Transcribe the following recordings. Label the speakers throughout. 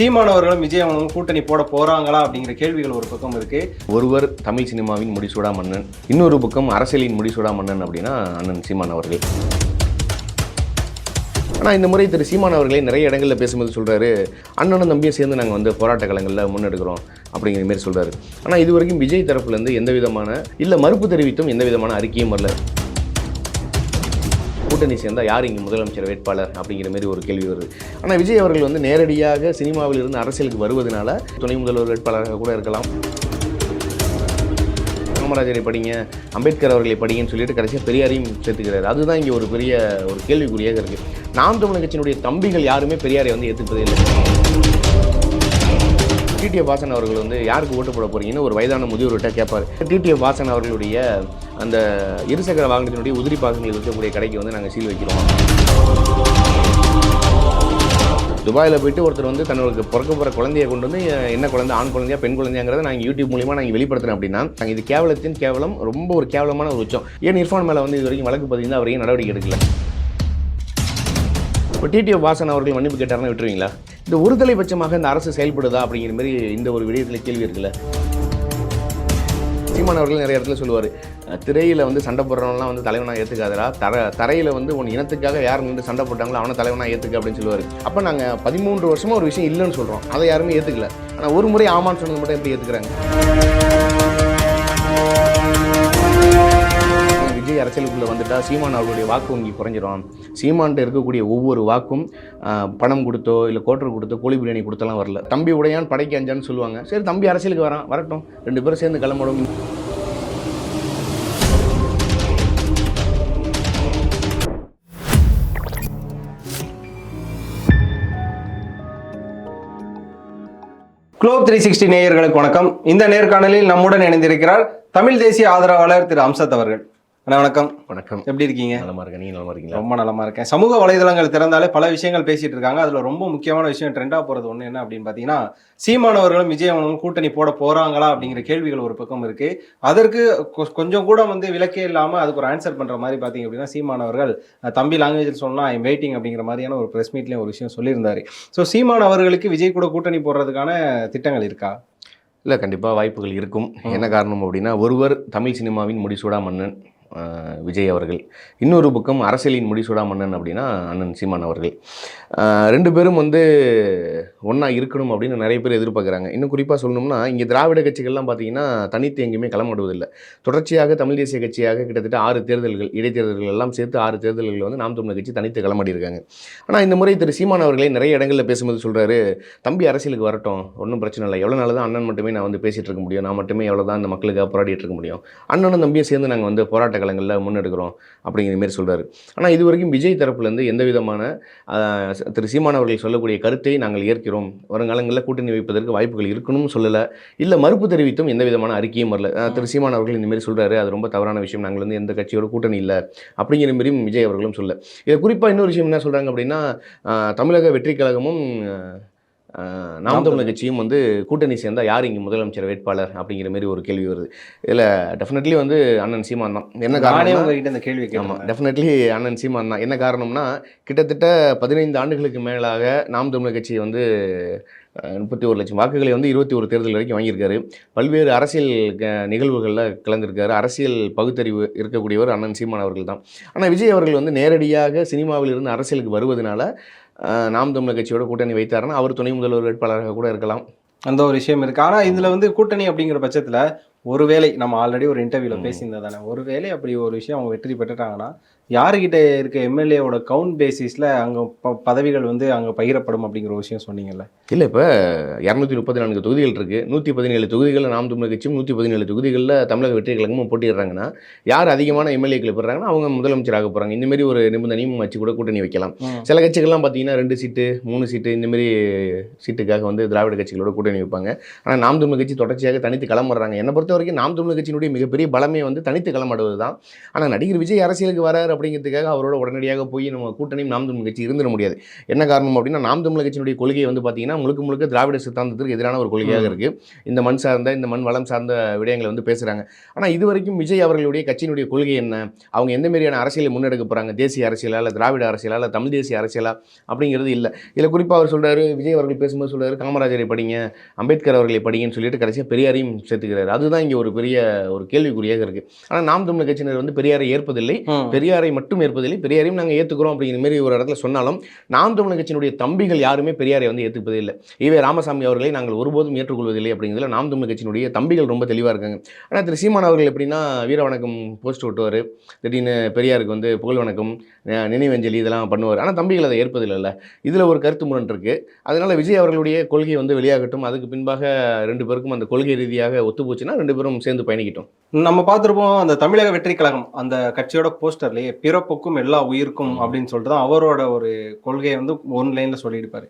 Speaker 1: சீமானவர்களும் விஜயவனும் கூட்டணி போட போறாங்களா அப்படிங்கிற கேள்விகள் ஒரு பக்கம் இருக்கு.
Speaker 2: ஒருவர் தமிழ் சினிமாவின் முடிசூடா மன்னன் இன்னொரு பக்கம் அரசியலின் முடிசூடா மன்னன் அப்படின்னா அண்ணன் சீமான் அவர்கள். ஆனால் இந்த முறை திரு சீமான் அவர்களே நிறைய இடங்களில் பேசும்போது சொல்கிறாரு அண்ணனும் தம்பியும் சேர்ந்து நாங்கள் வந்து போராட்ட களங்களில் முன்னெடுக்கிறோம் அப்படிங்கிற மாதிரி சொல்கிறாரு ஆனால் இது வரைக்கும் விஜய் தரப்புலேருந்து எந்த விதமான இல்லை மறுப்பு தெரிவித்தும் எந்த விதமான அறிக்கையும் வரல. கூட்டணி சேர்ந்தால் யார் இங்கே முதலமைச்சர் வேட்பாளர் அப்படிங்கிற மாதிரி ஒரு கேள்வி வருது. ஆனால் விஜய் அவர்கள் வந்து நேரடியாக சினிமாவில் இருந்து அரசியலுக்கு வருவதனால துணை முதல்வர் வேட்பாளராக கூட இருக்கலாம். காமராஜரை படிங்க அம்பேத்கர் அவர்களை படிங்கன்னு சொல்லிட்டு கடைசியாக பெரியாரையும் சேர்த்துக்கிறாரு. அதுதான் இங்கே ஒரு பெரிய ஒரு கேள்விக்குறியாக இருக்குது நாம் தமிழர் கட்சியினுடைய தம்பிகள் யாருமே பெரியாரை வந்து ஏற்றுப்பதே இல்லை. டிடிஎஃப் வாசன் அவர்கள் வந்து யாருக்கு ஓட்டு போட போகிறீங்கன்னு ஒரு வயதான முதியோர்கிட்ட கேட்பார். டிடிஎஃப் வாசன் அவர்களுடைய அந்த இருசக்கர வாகனத்தினுடைய உதிரி பாகங்கள் இருக்கக்கூடிய கடைக்கு வந்து நாங்கள் சீல் வைக்கிறோம். துபாயில் போயிட்டு ஒருத்தர் வந்து தன்னோட பிறக்க போகிற குழந்தைய கொண்டு வந்து என்ன குழந்தை ஆண் குழந்தையா பெண் குழந்தையாங்கிறத நாங்கள் யூடியூப் மூலியமாக நாங்கள் வெளிப்படுத்துறோம் அப்படின்னா நாங்கள் இது கேவலத்தின் கேவலம் ரொம்ப ஒரு கேவலமான ஒரு உச்சம். ஏன் இர்ஃபான் மேலே வந்து இது வரைக்கும் வழக்கு பார்த்தீங்கன்னா அவரையும் நடவடிக்கை எடுக்கல? இப்போ டிடிஎஃப் வாசன் அவர்கள் மன்னிப்பு கேட்டாருன்னு விட்டுருவீங்களா? இந்த ஒருதலை பட்சமாக இந்த அரசு செயல்படுதா அப்படிங்கிற மாதிரி இந்த ஒரு விடயத்தில் கேள்வி இருக்குல்ல. சீமான் அவர்கள் நிறைய இடத்துல சொல்லுவார். திரையில் வந்து சண்டை போடுறவங்களாம் வந்து தலைவனாக ஏற்றுக்காதரா தர தரையில் வந்து உன் இனத்துக்காக யார் நின்று சண்டை போட்டாங்களோ அவனை தலைவனாக ஏற்றுக்க அப்படின்னு சொல்லுவார். அப்போ நாங்கள் பதிமூன்று வருஷமாக ஒரு விஷயம் இல்லைன்னு சொல்கிறோம் அதை யாருமே ஏற்றுக்கல ஆனால் ஒரு முறை ஆமான்னு சொன்னது மட்டும் எப்படி ஏற்றுக்கிறாங்க அரசியலுக்குள்ளே வந்துட்டால் சீமான் அவர்களுடைய வாக்கு வங்கி குறைஞ்சிரும். சீமான்ட்டு இருக்கக்கூடிய ஒவ்வொரு வாக்கும் பணம் கொடுத்தோ இல்லை கோட்டர் கொடுத்தோ கோழி பிரியாணி கொடுத்தெல்லாம் வரல. தம்பி உடையான் படைக்கு அஞ்சான்னு சொல்லுவாங்க. சரி தம்பி அரசியலுக்கு வரான் வரட்டும். ரெண்டு பேரும் சேர்ந்து கிளம்பணும்.
Speaker 1: குளோப் த்ரீ சிக்ஸ்டி நேயர்களுக்கு வணக்கம். இந்த நேர்காணலில் நம்முடன் இணைந்திருக்கிறார் தமிழ் தேசிய ஆதரவாளர் திரு அம்சத் அவர்கள். அண்ணா வணக்கம்.
Speaker 2: வணக்கம்.
Speaker 1: எப்படி இருக்கீங்க?
Speaker 2: நலமா இருக்க நீங்க நலமா இருக்கீங்களா?
Speaker 1: ரொம்ப நலமா இருக்கேன். சமூக வலைதளங்கள் திறந்தாலே பல விஷயங்கள் பேசிட்டு இருக்காங்க. அதுல ரொம்ப முக்கியமான விஷயம் ட்ரெண்டா போறது ஒண்ணு என்ன அப்படின்னு பாத்தீங்கன்னா சீமானவர்களும் விஜய் அவர்களும் கூட்டணி போட போறாங்களா அப்படிங்கிற கேள்விகள் ஒரு பக்கம் இருக்கு. அதற்கு கொஞ்சம் கூட வந்து விலக்கே இல்லாம அதுக்கு ஒரு ஆன்சர் பண்ற மாதிரி பாத்தீங்க அப்படின்னா சீமானவர்கள் தம்பி லாங்குவேஜில் சொன்னா ஐம் வெயிட்டிங் அப்படிங்கிற மாதிரியான ஒரு பிரஸ் மீட்லயும் ஒரு விஷயம் சொல்லியிருந்தாரு. ஸோ சீமான் அவர்களுக்கு விஜய் கூட கூட்டணி போடுறதுக்கான திட்டங்கள் இருக்கா?
Speaker 2: இல்லை கண்டிப்பாக வாய்ப்புகள் இருக்கும். என்ன காரணம் அப்படின்னா ஒருவர் தமிழ் சினிமாவின் முடிசூடா மன்னன். விஜய் அவர்கள். இன்னொரு பக்கம் அரசியலின் முடிசூடா மன்னன் அப்படின்னா அண்ணன் சீமான் அவர்கள். ரெண்டு பேரும் வந்து ஒன்றா இருக்கணும் அப்படின்னு நிறைய பேர் எதிர்பார்க்குறாங்க. இன்னும் குறிப்பாக சொல்லணும்னா இங்கே திராவிட கட்சிகள்லாம் பார்த்தீங்கன்னா தனித்து எங்கேயுமே களமாடுவதில்லை. தொடர்ச்சியாக தமிழ் தேசிய கட்சியாக கிட்டத்தட்ட ஆறு தேர்தல்கள் இடைத்தேர்தல்கள் எல்லாம் சேர்த்து ஆறு தேர்தல்கள் வந்து நாம் தமிழர் கட்சி தனித்து களமாடி இருக்காங்க ஆனால் இந்த முறை திரு சீமான் அவர்களே நிறைய இடங்களில் பேசும்போது சொல்கிறாரு தம்பி அரசியலுக்கு வரட்டும் ஒன்றும் பிரச்சனை இல்லை. எவ்வளோ நாள் தான் அண்ணன் மட்டுமே நான் வந்து பேசிகிட்டு இருக்க முடியும். நான் மட்டுமே எவ்வளோ தான் இந்த மக்களுக்காக போராடிட்டு இருக்க முடியும். அண்ணனும் தம்பியும் சேர்ந்து நாங்கள் வந்து போராட்ட களங்களில் முன்னெடுக்கிறோம் அப்படிங்கிற மாரி சொல்கிறாரு ஆனால் இது வரைக்கும் விஜய் தரப்புலேருந்து எந்த விதமான திரு சீமான் அவர்கள் சொல்லக்கூடிய கருத்தை நாங்கள் ஏற்கிறோம் வருங்காலங்களில் கூட்டணி வைப்பதற்கு வாய்ப்புகள் இருக்கணும்னு சொல்லலை. இல்லை மறுப்பு தெரிவித்தும் எந்த விதமான அறிக்கையும் வரல. திரு சீமான் அவர்கள் இந்த மாதிரி சொல்கிறாரு அது ரொம்ப தவறான விஷயம். நாங்கள் வந்து எந்த கட்சியோட கூட்டணி இல்லை. அப்படிங்கிற மாதிரியும் விஜய் அவர்களும் சொல்ல. இது குறிப்பாக இன்னொரு விஷயம் என்ன சொல்கிறாங்க அப்படின்னா தமிழக வெற்றி கழகமும் நாம் தமிழர் கட்சியும் வந்து கூட்டணி சேர்ந்தால் யார் இங்கே முதலமைச்சர் வேட்பாளர் அப்படிங்கிற மாதிரி ஒரு கேள்வி வருது. இதில் டெஃபினெட்லி வந்து அண்ணன் சீமான் தான். என்ன காரணம்
Speaker 1: உங்ககிட்ட இந்த கேள்வி
Speaker 2: ஆமாம் டெஃபினெட்லி அண்ணன் சீமான் தான். என்ன காரணம்னா கிட்டத்தட்ட பதினைந்து ஆண்டுகளுக்கு மேலாக நாம் தமிழர் கட்சி வந்து முப்பத்தி ஒரு லட்சம் வாக்குகளை வந்து இருபத்தி ஒரு தேர்தல் வரைக்கும் வாங்கியிருக்காரு. பல்வேறு அரசியல் க- நிகழ்வுகளில் கலந்திருக்காரு. அரசியல் பகுத்தறிவு இருக்கக்கூடியவர் அண்ணன் சீமான் அவர்கள் தான். ஆனால் விஜய் அவர்கள் வந்து நேரடியாக சினிமாவில் இருந்து அரசியலுக்கு வருவதனால நாம் தமிழர் கட்சியோட கூட்டணி வைத்தாருன்னா அவர் துணை முதல்வர் வேட்பாளராக கூட இருக்கலாம்.
Speaker 1: அந்த ஒரு விஷயம் இருக்கு. ஆனா இதுல வந்து கூட்டணி அப்படிங்கிற பட்சத்துல ஒருவேளை நம்ம ஆல்ரெடி ஒரு இன்டர்வியூல
Speaker 2: ம்.
Speaker 1: பேசியிருந்தா தானே. ஒருவேளை அப்படி ஒரு விஷயம் அவங்க வெற்றி பெற்றுட்டாங்கன்னா யாருகிட்ட இருக்க எம்எல்ஏவோட கவுண்ட் பேசிஸ்ல அங்க ப- பதவிகள் வந்து அங்க பகிரப்படும் அப்படிங்கிற ஒரு விஷயம் சொன்னீங்கல்ல?
Speaker 2: இல்லை இப்போ இரநூத்தி முப்பத்தி நான்கு தொகுதிகள் இருக்குது நூற்றி பதினேழு தொகுதிகளில் நாம் தமிழர் கட்சியும் நூற்றி பதினேழு தொகுதிகளில் தமிழக வெற்றி கழகமும் போட்டிடுறாங்கன்னா யார் அதிகமான எம்எல்ஏக்களை பெறாங்கன்னா அவங்க முதலமைச்சராக போகிறாங்க இந்த மாதிரி ஒரு நிபந்தனையும் வச்சு கூட கூட்டணி வைக்கலாம். சில கட்சிகள்லாம் பார்த்தீங்கன்னா ரெண்டு சீட்டு மூணு சீட்டு இந்த மாதிரி சீட்டுக்காக வந்து திராவிட கட்சிகளோட கூட்டணி வைப்பாங்க. ஆனால் நாம் தமிழர் கட்சி தொடர்ச்சியாக தனித்து களமாடுறாங்க என்னை பொறுத்த வரைக்கும் நாம் தமிழர் கட்சியினுடைய மிகப்பெரிய பலமே வந்து தனித்து களமாடுவது தான் ஆனால் நடிகர் விஜய் அரசியலுக்கு வராரு அப்படிங்கிறதுக்காக அவரோட உடனடியாக போய் நம்ம கூட்டணியும் நாம் தமிழ் கட்சி இருந்துட முடியாது. என்ன காரணம் அப்படின்னா நாம் தமிழ் கட்சியினுடைய கொள்கை வந்து பார்த்தீங்கன்னா முழுக்க முழுக்க திராவிட சித்தாந்தத்திற்கு எதிரான ஒரு கொள்கையாக
Speaker 1: ம்.
Speaker 2: இருக்கு. இந்த மண் சார்ந்த இந்த மண் வளம் சார்ந்த விடயங்களை வந்து பேசுறாங்க. ஆனால் இது வரைக்கும் விஜய் அவர்களுடைய கட்சியினுடைய கொள்கை என்ன? அவங்க எந்த மாதிரியான அரசியலை முன்னெடுக்க போறாங்க? தேசிய அரசியலா இல்லை திராவிட அரசியலா இல்லை தமிழ் தேசிய அரசியலா அப்படிங்கிறது இல்லை. இதில் குறிப்பாக அவர் சொல்றாரு விஜய் அவர்கள் பேசும்போது சொல்றாரு காமராஜரை படிங்க அம்பேத்கர் அவர்களை படிங்கன்னு சொல்லிட்டு கடைசியாக பெரியாரையும் சேர்த்துக்கிறாரு. அதுதான் இங்கே ஒரு பெரிய ஒரு கேள்விக்குறியாக இருக்கு. ஆனால் நாம் தமிழ் கட்சியினர் வந்து பெரியாரை ஏற்பதில்லை. பெரியாரை மட்டும் ஏற்பதில்லை. பெரியாரையும் நாங்கள் ஏற்றுக்கிறோம் அப்படிங்கிற மாதிரி ஒரு இடத்துல சொன்னாலும் நாம் தமிழ் கட்சியினுடைய தம்பிகள் யாருமே பெரியாரை வந்து ஏற்றுப்பதே இல்லை. ஈவே ராமசாமி அவர்களை நாங்கள் ஒருபோதும் ஏற்றுக்கொள்வதில்லை அப்படிங்கிறதுல நாம் தமிழ் கட்சியினுடைய தம்பிகள் ரொம்ப தெளிவாக இருக்காங்க. ஆனால் திரு சீமான் அவர்கள் எப்படின்னா வீர வணக்கம் போஸ்ட் விட்டுவார் திடீர்னு பெரியாருக்கு வந்து புகழ் வணக்கம் நினைவஞ்சலி இதெல்லாம் பண்ணுவார். ஆனால் தம்பிகள் அதை ஏற்பதில்லைல்ல. இதில் ஒரு கருத்து முரண் இருக்குது அதனால் விஜய் அவர்களுடைய கொள்கை வந்து வெளியாகட்டும். அதுக்கு பின்பாக ரெண்டு பேருக்கும் அந்த கொள்கை ரீதியாக ஒத்து போச்சுன்னா ரெண்டு பேரும் சேர்ந்து பயணிக்கட்டும்
Speaker 1: நம்ம பார்த்திருப்போம் அந்த தமிழக வெற்றி கழகம் அந்த கட்சியோட போஸ்டர்லயே பிறப்புக்கும் எல்லா உயிருக்கும். அப்படின்னு சொல்லிட்டு தான் அவரோட ஒரு கொள்கையை வந்து ஒன் லைன்ல சொல்லியிருப்பாரு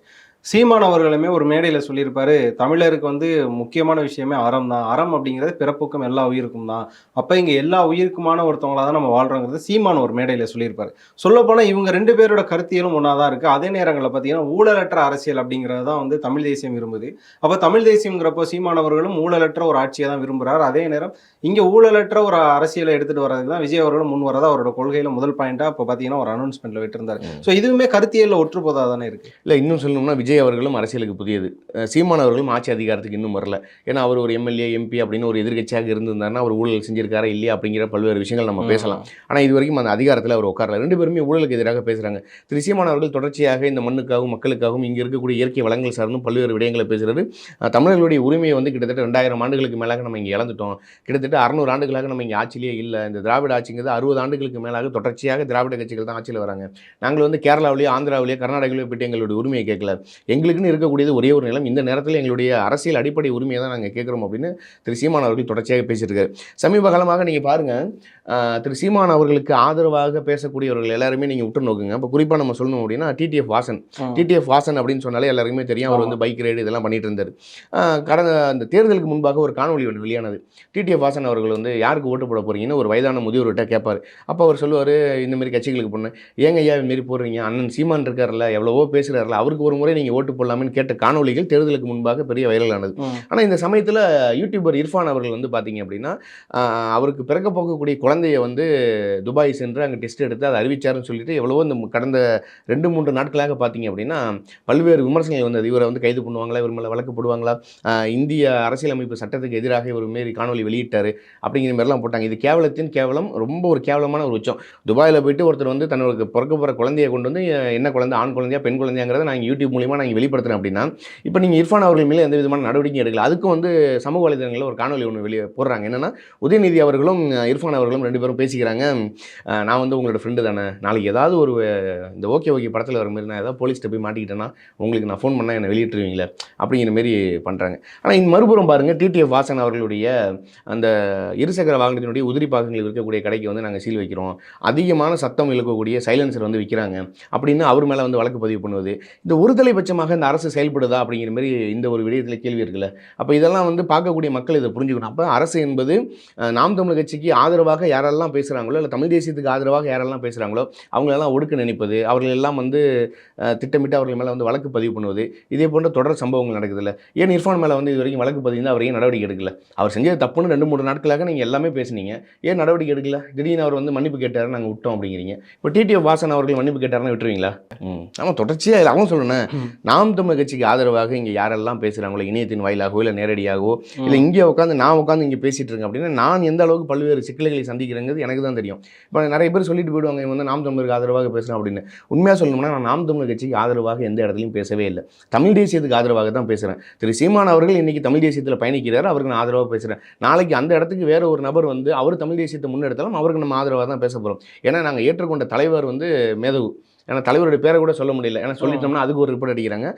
Speaker 1: சீமான் அவர்களுமே ஒரு மேடையில சொல்லியிருப்பாரு தமிழருக்கு வந்து முக்கியமான விஷயமே அறம் தான். அறம் அப்படிங்கிறது பிறப்புக்கும் எல்லா உயிருக்கும் தான். அப்ப இங்க எல்லா உயிருக்குமான ஒருத்தவங்களா தான் நம்ம வாழ்றோங்கிறது சீமான் ஒரு மேடையில சொல்லியிருப்பாரு. சொல்ல போனா இவங்க ரெண்டு பேரோட கருத்தியலும் ஒன்னாதான் இருக்கு. அதே நேரங்களில் பார்த்தீங்கன்னா ஊழலற்ற அரசியல் அப்படிங்கிறது தான் வந்து தமிழ் தேசியம் விரும்புது. அப்ப தமிழ் தேசியம்ங்கிறப்போ சீமான் அவர்களும் ஊழலற்ற ஒரு ஆட்சியை தான் விரும்புறாரு. அதே நேரம் இங்க ஊழலற்ற ஒரு அரசியலை எடுத்துட்டு வர்றதுக்கு தான் விஜய் அவர்களும் முன் வரதா அவரோட கொள்கையில முதல் பாயிண்டா இப்போ பாத்தீங்கன்னா ஒரு அனௌன்ஸ்மெண்ட்ல விட்டுருந்தாரு. ஸோ இதுவுமே கருத்தியல்ல ஒற்றுப்போதா தானே இருக்கு?
Speaker 2: இல்லை இன்னும் சொல்லணும்னா விஜய் அவர்களும் அரசியலுக்கு புதியது. சீமான் அவர்களும் ஆட்சி அதிகாரத்துக்கு இன்னும் வரல. ஏன்னா அவர் ஒரு எம்எல்ஏ எம்பி அப்படின்னு ஒரு எதிர்க்கட்சியாக இருந்திருந்தாருன்னா அவர் ஊழல் செஞ்சிருக்காரா இல்லையா அப்படிங்கிற பல்வேறு விஷயங்கள் நம்ம பேசலாம். ஆனால் இது வரைக்கும் அந்த அதிகாரத்தில் அவர் உட்காரல. ரெண்டு பேருமே ஊழலுக்கு எதிராக பேசுகிறாங்க திரு. சீமான் அவர்கள் தொடர்ச்சியாக இந்த மண்ணுக்காகவும் மக்களுக்காகவும் இங்கே இருக்கக்கூடிய இயற்கை வளங்கள் சார்ந்தும் பல்வேறு விடயங்களை பேசுகிறது தமிழர்களுடைய உரிமையை வந்து கிட்டத்தட்ட ரெண்டாயிரம் ஆண்டுகளுக்கு மேலாக நம்ம இங்கே இழந்துட்டோம். கிட்டத்தட்ட அறுநூறு ஆண்டுகளாக நம்ம இங்கே ஆட்சியிலே இல்லை. இந்த திராவிட ஆட்சிங்கிறது அறுபது ஆண்டுகளுக்கு மேலாக தொடர்ச்சியாக திராவிட கட்சிகள் தான் ஆட்சியில் வராங்க. நாங்கள் வந்து கேரளாவிலேயோ ஆந்திராவிலேயோ கர்நாடகாவிலேயோ போயிட்டு எங்களுடைய உரிமையை கேட்கல. எங்களுக்குன்னு இருக்கக்கூடியது ஒரே ஒரு நிலம். இந்த நேரத்தில் எங்களுடைய அரசியல் அடிப்படை உரிமையை தான் நாங்கள் கேட்குறோம் அப்படின்னு திரு சீமான் அவர்கள் தொடர்ச்சியாக பேசியிருக்காரு. சமீப காலமாக நீங்கள் பாருங்கள் திரு சீமான் அவர்களுக்கு ஆதரவாக பேசக்கூடியவர்கள் எல்லாருமே நீங்கள் உற்று நோக்குங்க. இப்போ குறிப்பாக நம்ம சொல்லணும் அப்படின்னா டிடிஎஃப் வாசன். டிடிஎஃப் வாசன் அப்படின்னு சொன்னாலே எல்லாருக்குமே தெரியும். அவர் வந்து பைக் ரைடு இதெல்லாம் பண்ணிட்டு இருந்தார். கடந்த அந்த தேர்தலுக்கு முன்பாக ஒரு காணொலி ஒன்று வெளியானது. டிடிஎஃப் வாசன் அவர்கள் வந்து யாருக்கு ஓட்டு போட போறீங்கன்னு ஒரு வயதான முதியோர்கிட்ட கேட்பார் அப்போ அவர் சொல்லுவார் இந்த மாதிரி கட்சிகளுக்கு பொண்ணு ஏங்க ஐயா இது மாரி போடுறீங்க? அண்ணன் சீமான் இருக்கார்ல எவ்வளவோ பேசுகிறார்ல அவருக்கு ஒரு முறை நீங்கள் ஓட்டு போடலாம்னு கேட்ட காணொலிகள் தேர்தலுக்கு முன்பாக பெரிய வைரலானது. ஆனால் இந்த சமயத்தில் யூடியூபர் இர்ஃபான் அவர்கள் வந்து பார்த்தீங்க அப்படின்னா அவருக்கு பிறக்க போகக்கூடிய குழந்தைய வந்து துபாய் சென்று அங்கே டெஸ்ட் எடுத்து அதை அறிவிச்சாருன்னு சொல்லிட்டு எவ்வளவோ இந்த கடந்த ரெண்டு மூன்று நாட்களாக பார்த்தீங்க அப்படின்னா பல்வேறு விமர்சனங்கள் வந்தது இவரை வந்து கைது பண்ணுவாங்களா இவர் மேலே வழக்கு போடுவாங்களா இந்திய அரசியலமைப்பு சட்டத்துக்கு எதிராக இவர் மாரி காணொலி வெளியிட்டார் அப்படிங்கிற மாதிரிலாம் போட்டாங்க. இது கேவலத்தின் கேவலம் ரொம்ப ஒரு கேவலமான ஒரு உச்சம். துபாயில் போயிட்டு ஒருத்தர் வந்து தன்னோட பிறக்க போகிற குழந்தைய கொண்டு வந்து என்ன குழந்தை ஆண் குழந்தையா பெண் குழந்தைங்கிறத நாங்கள் யூடியூப் மூலியமாக நாங்கள் வெளிப்படுத்துகிறோம் அப்படின்னா இப்போ நீங்கள் இர்ஃபான் அவர்கள் மேலே எந்த விதமான நடவடிக்கையும் எடுக்கல. அதுக்கும் வந்து சமூக வலைதளங்களில் ஒரு காணொலி ஒன்று வெளியே போடுறாங்க. என்னென்னா உதயநிதி அவர்களும் இர்ஃபான் அவர்களும் ரெண்டு பேரும் பேசிக்கிறாங்க. நான் வந்து உங்களோட ஃப்ரெண்டு தானே. நாளைக்கு ஏதாவது ஒரு இந்த ஓகே ஓகே படத்தில் வர மாதிரி நான் ஏதாவது போலீஸ்கிட்ட போய் மாட்டிக்கிட்டேன்னா உங்களுக்கு நான் ஃபோன் பண்ணால் என்னை வெளியிட்டுருவீங்களே? அப்படிங்கிற மாரி பண்ணுறாங்க ஆனால் இந்த மறுபுறம் பாருங்கள் டிடிஎஃப் வாசன் அவர்களுடைய அந்த இருசக்கர வாகனத்தினுடைய உதிரி பாகங்கள் இருக்கக்கூடிய கடைக்கு வந்து நாங்கள் சீல் வைக்கிறோம். அதிகமான சத்தம் இழுக்கக்கூடிய சைலன்சர் வந்து விற்கிறாங்க அப்படின்னு அவர் மேலே வந்து வழக்கு பதிவு பண்ணுவது. இந்த ஒருதலை பட்சமாக இந்த அரசு செயல்படுதா? அப்படிங்கிற மாதிரி இந்த ஒரு விடயத்தில் கேள்வி இருக்குல்ல. அப்போ இதெல்லாம் வந்து பார்க்கக்கூடிய மக்கள் இதை புரிஞ்சுக்கணும். அப்போ அரசு என்பது நாம் தமிழ் கட்சிக்கு ஆதரவாக யாரெல்லாம் பேசுகிறாங்களோ இல்லை தமிழ் தேசியத்துக்கு ஆதரவாக யாரெல்லாம் பேசுகிறாங்களோ அவங்களெல்லாம் ஒடுக்க நினைப்பது அவர்கள் எல்லாம் வந்து திட்டமிட்டு அவர்கள் மேலே வந்து வழக்கு பதிவு பண்ணுவது இதே போன்ற தொடர் சம்பவங்கள் நடக்குதுல்ல. ஏன் இர்ஃபான் மேலே வந்து இது வரைக்கும் வழக்கு பதிவு அவர் ஏன் நடவடிக்கை எடுக்கல? அவர் செஞ்சது தப்புன்னு ரெண்டு மூணு நாட்களாக நீங்கள் எல்லாமே பேசுனீங்க. ஏன் நடவடிக்கை எடுக்கல? திடீர்னு அவர் வந்து மன்னிப்பு கேட்டாரு நாங்கள் விட்டோம் அப்படிங்கிறீங்க. இப்போ டிடிஎஃப் வாசன் அவர்கள் மன்னிப்பு கேட்டாருன்னா விட்டுருவீங்களா? ஆமாம் தொடர்ச்சியாக அவன் சொல்லணும். நாம் தமிழ் கட்சிக்கு ஆதரவாக இங்கே யாரெல்லாம் பேசுகிறாங்களோ இணையத்தின் வாயிலாகவோ இல்லை நேரடியாகவோ. இல்லை இங்கே உட்காந்து நான் உட்காந்து இங்கே பேசிட்டு இருக்கேன் அப்படின்னா நான் எந்த அளவுக்கு பல்வேறு சிக்கல்களை சந்திக்கிறேங்கிறது எனக்கு தான் தெரியும். இப்போ நிறைய பேர் சொல்லிட்டு போயிடுவாங்க இவங்க வந்து நாம் தமிழருக்கு ஆதரவாக பேசுகிறேன் அப்படின்னு. உண்மையாக சொல்லணும்னா நான் நாம் தமிழர் கட்சிக்கு ஆதரவாக எந்த இடத்துலையும் பேசவே இல்லை. தமிழ் தேசியத்துக்கு ஆதரவாக தான் பேசுகிறேன் திரு சீமான் அவர்கள் இன்றைக்கி தமிழ் தேசியத்தில் பயணிக்கிறார் அவருக்கு நான் ஆதரவாக பேசுகிறேன் நாளைக்கு அந்த இடத்துக்கு வேற ஒரு நபர் வந்து அவர் தமிழ் தேசியத்தை முன்னெடுத்தாலும் அவருக்கு நம்ம ஆதரவாக தான் பேச போகிறோம் ஏன்னா நாங்கள் ஏற்றுக்கொண்ட தலைவர் வந்து மேதகு. ஏன்னா தலைவருடைய பேரை கூட சொல்ல முடியல. ஏன்னா சொல்லிட்டோம்னா அதுக்கு ஒரு ரிப்போர்ட் அடிக்கிறாங்க.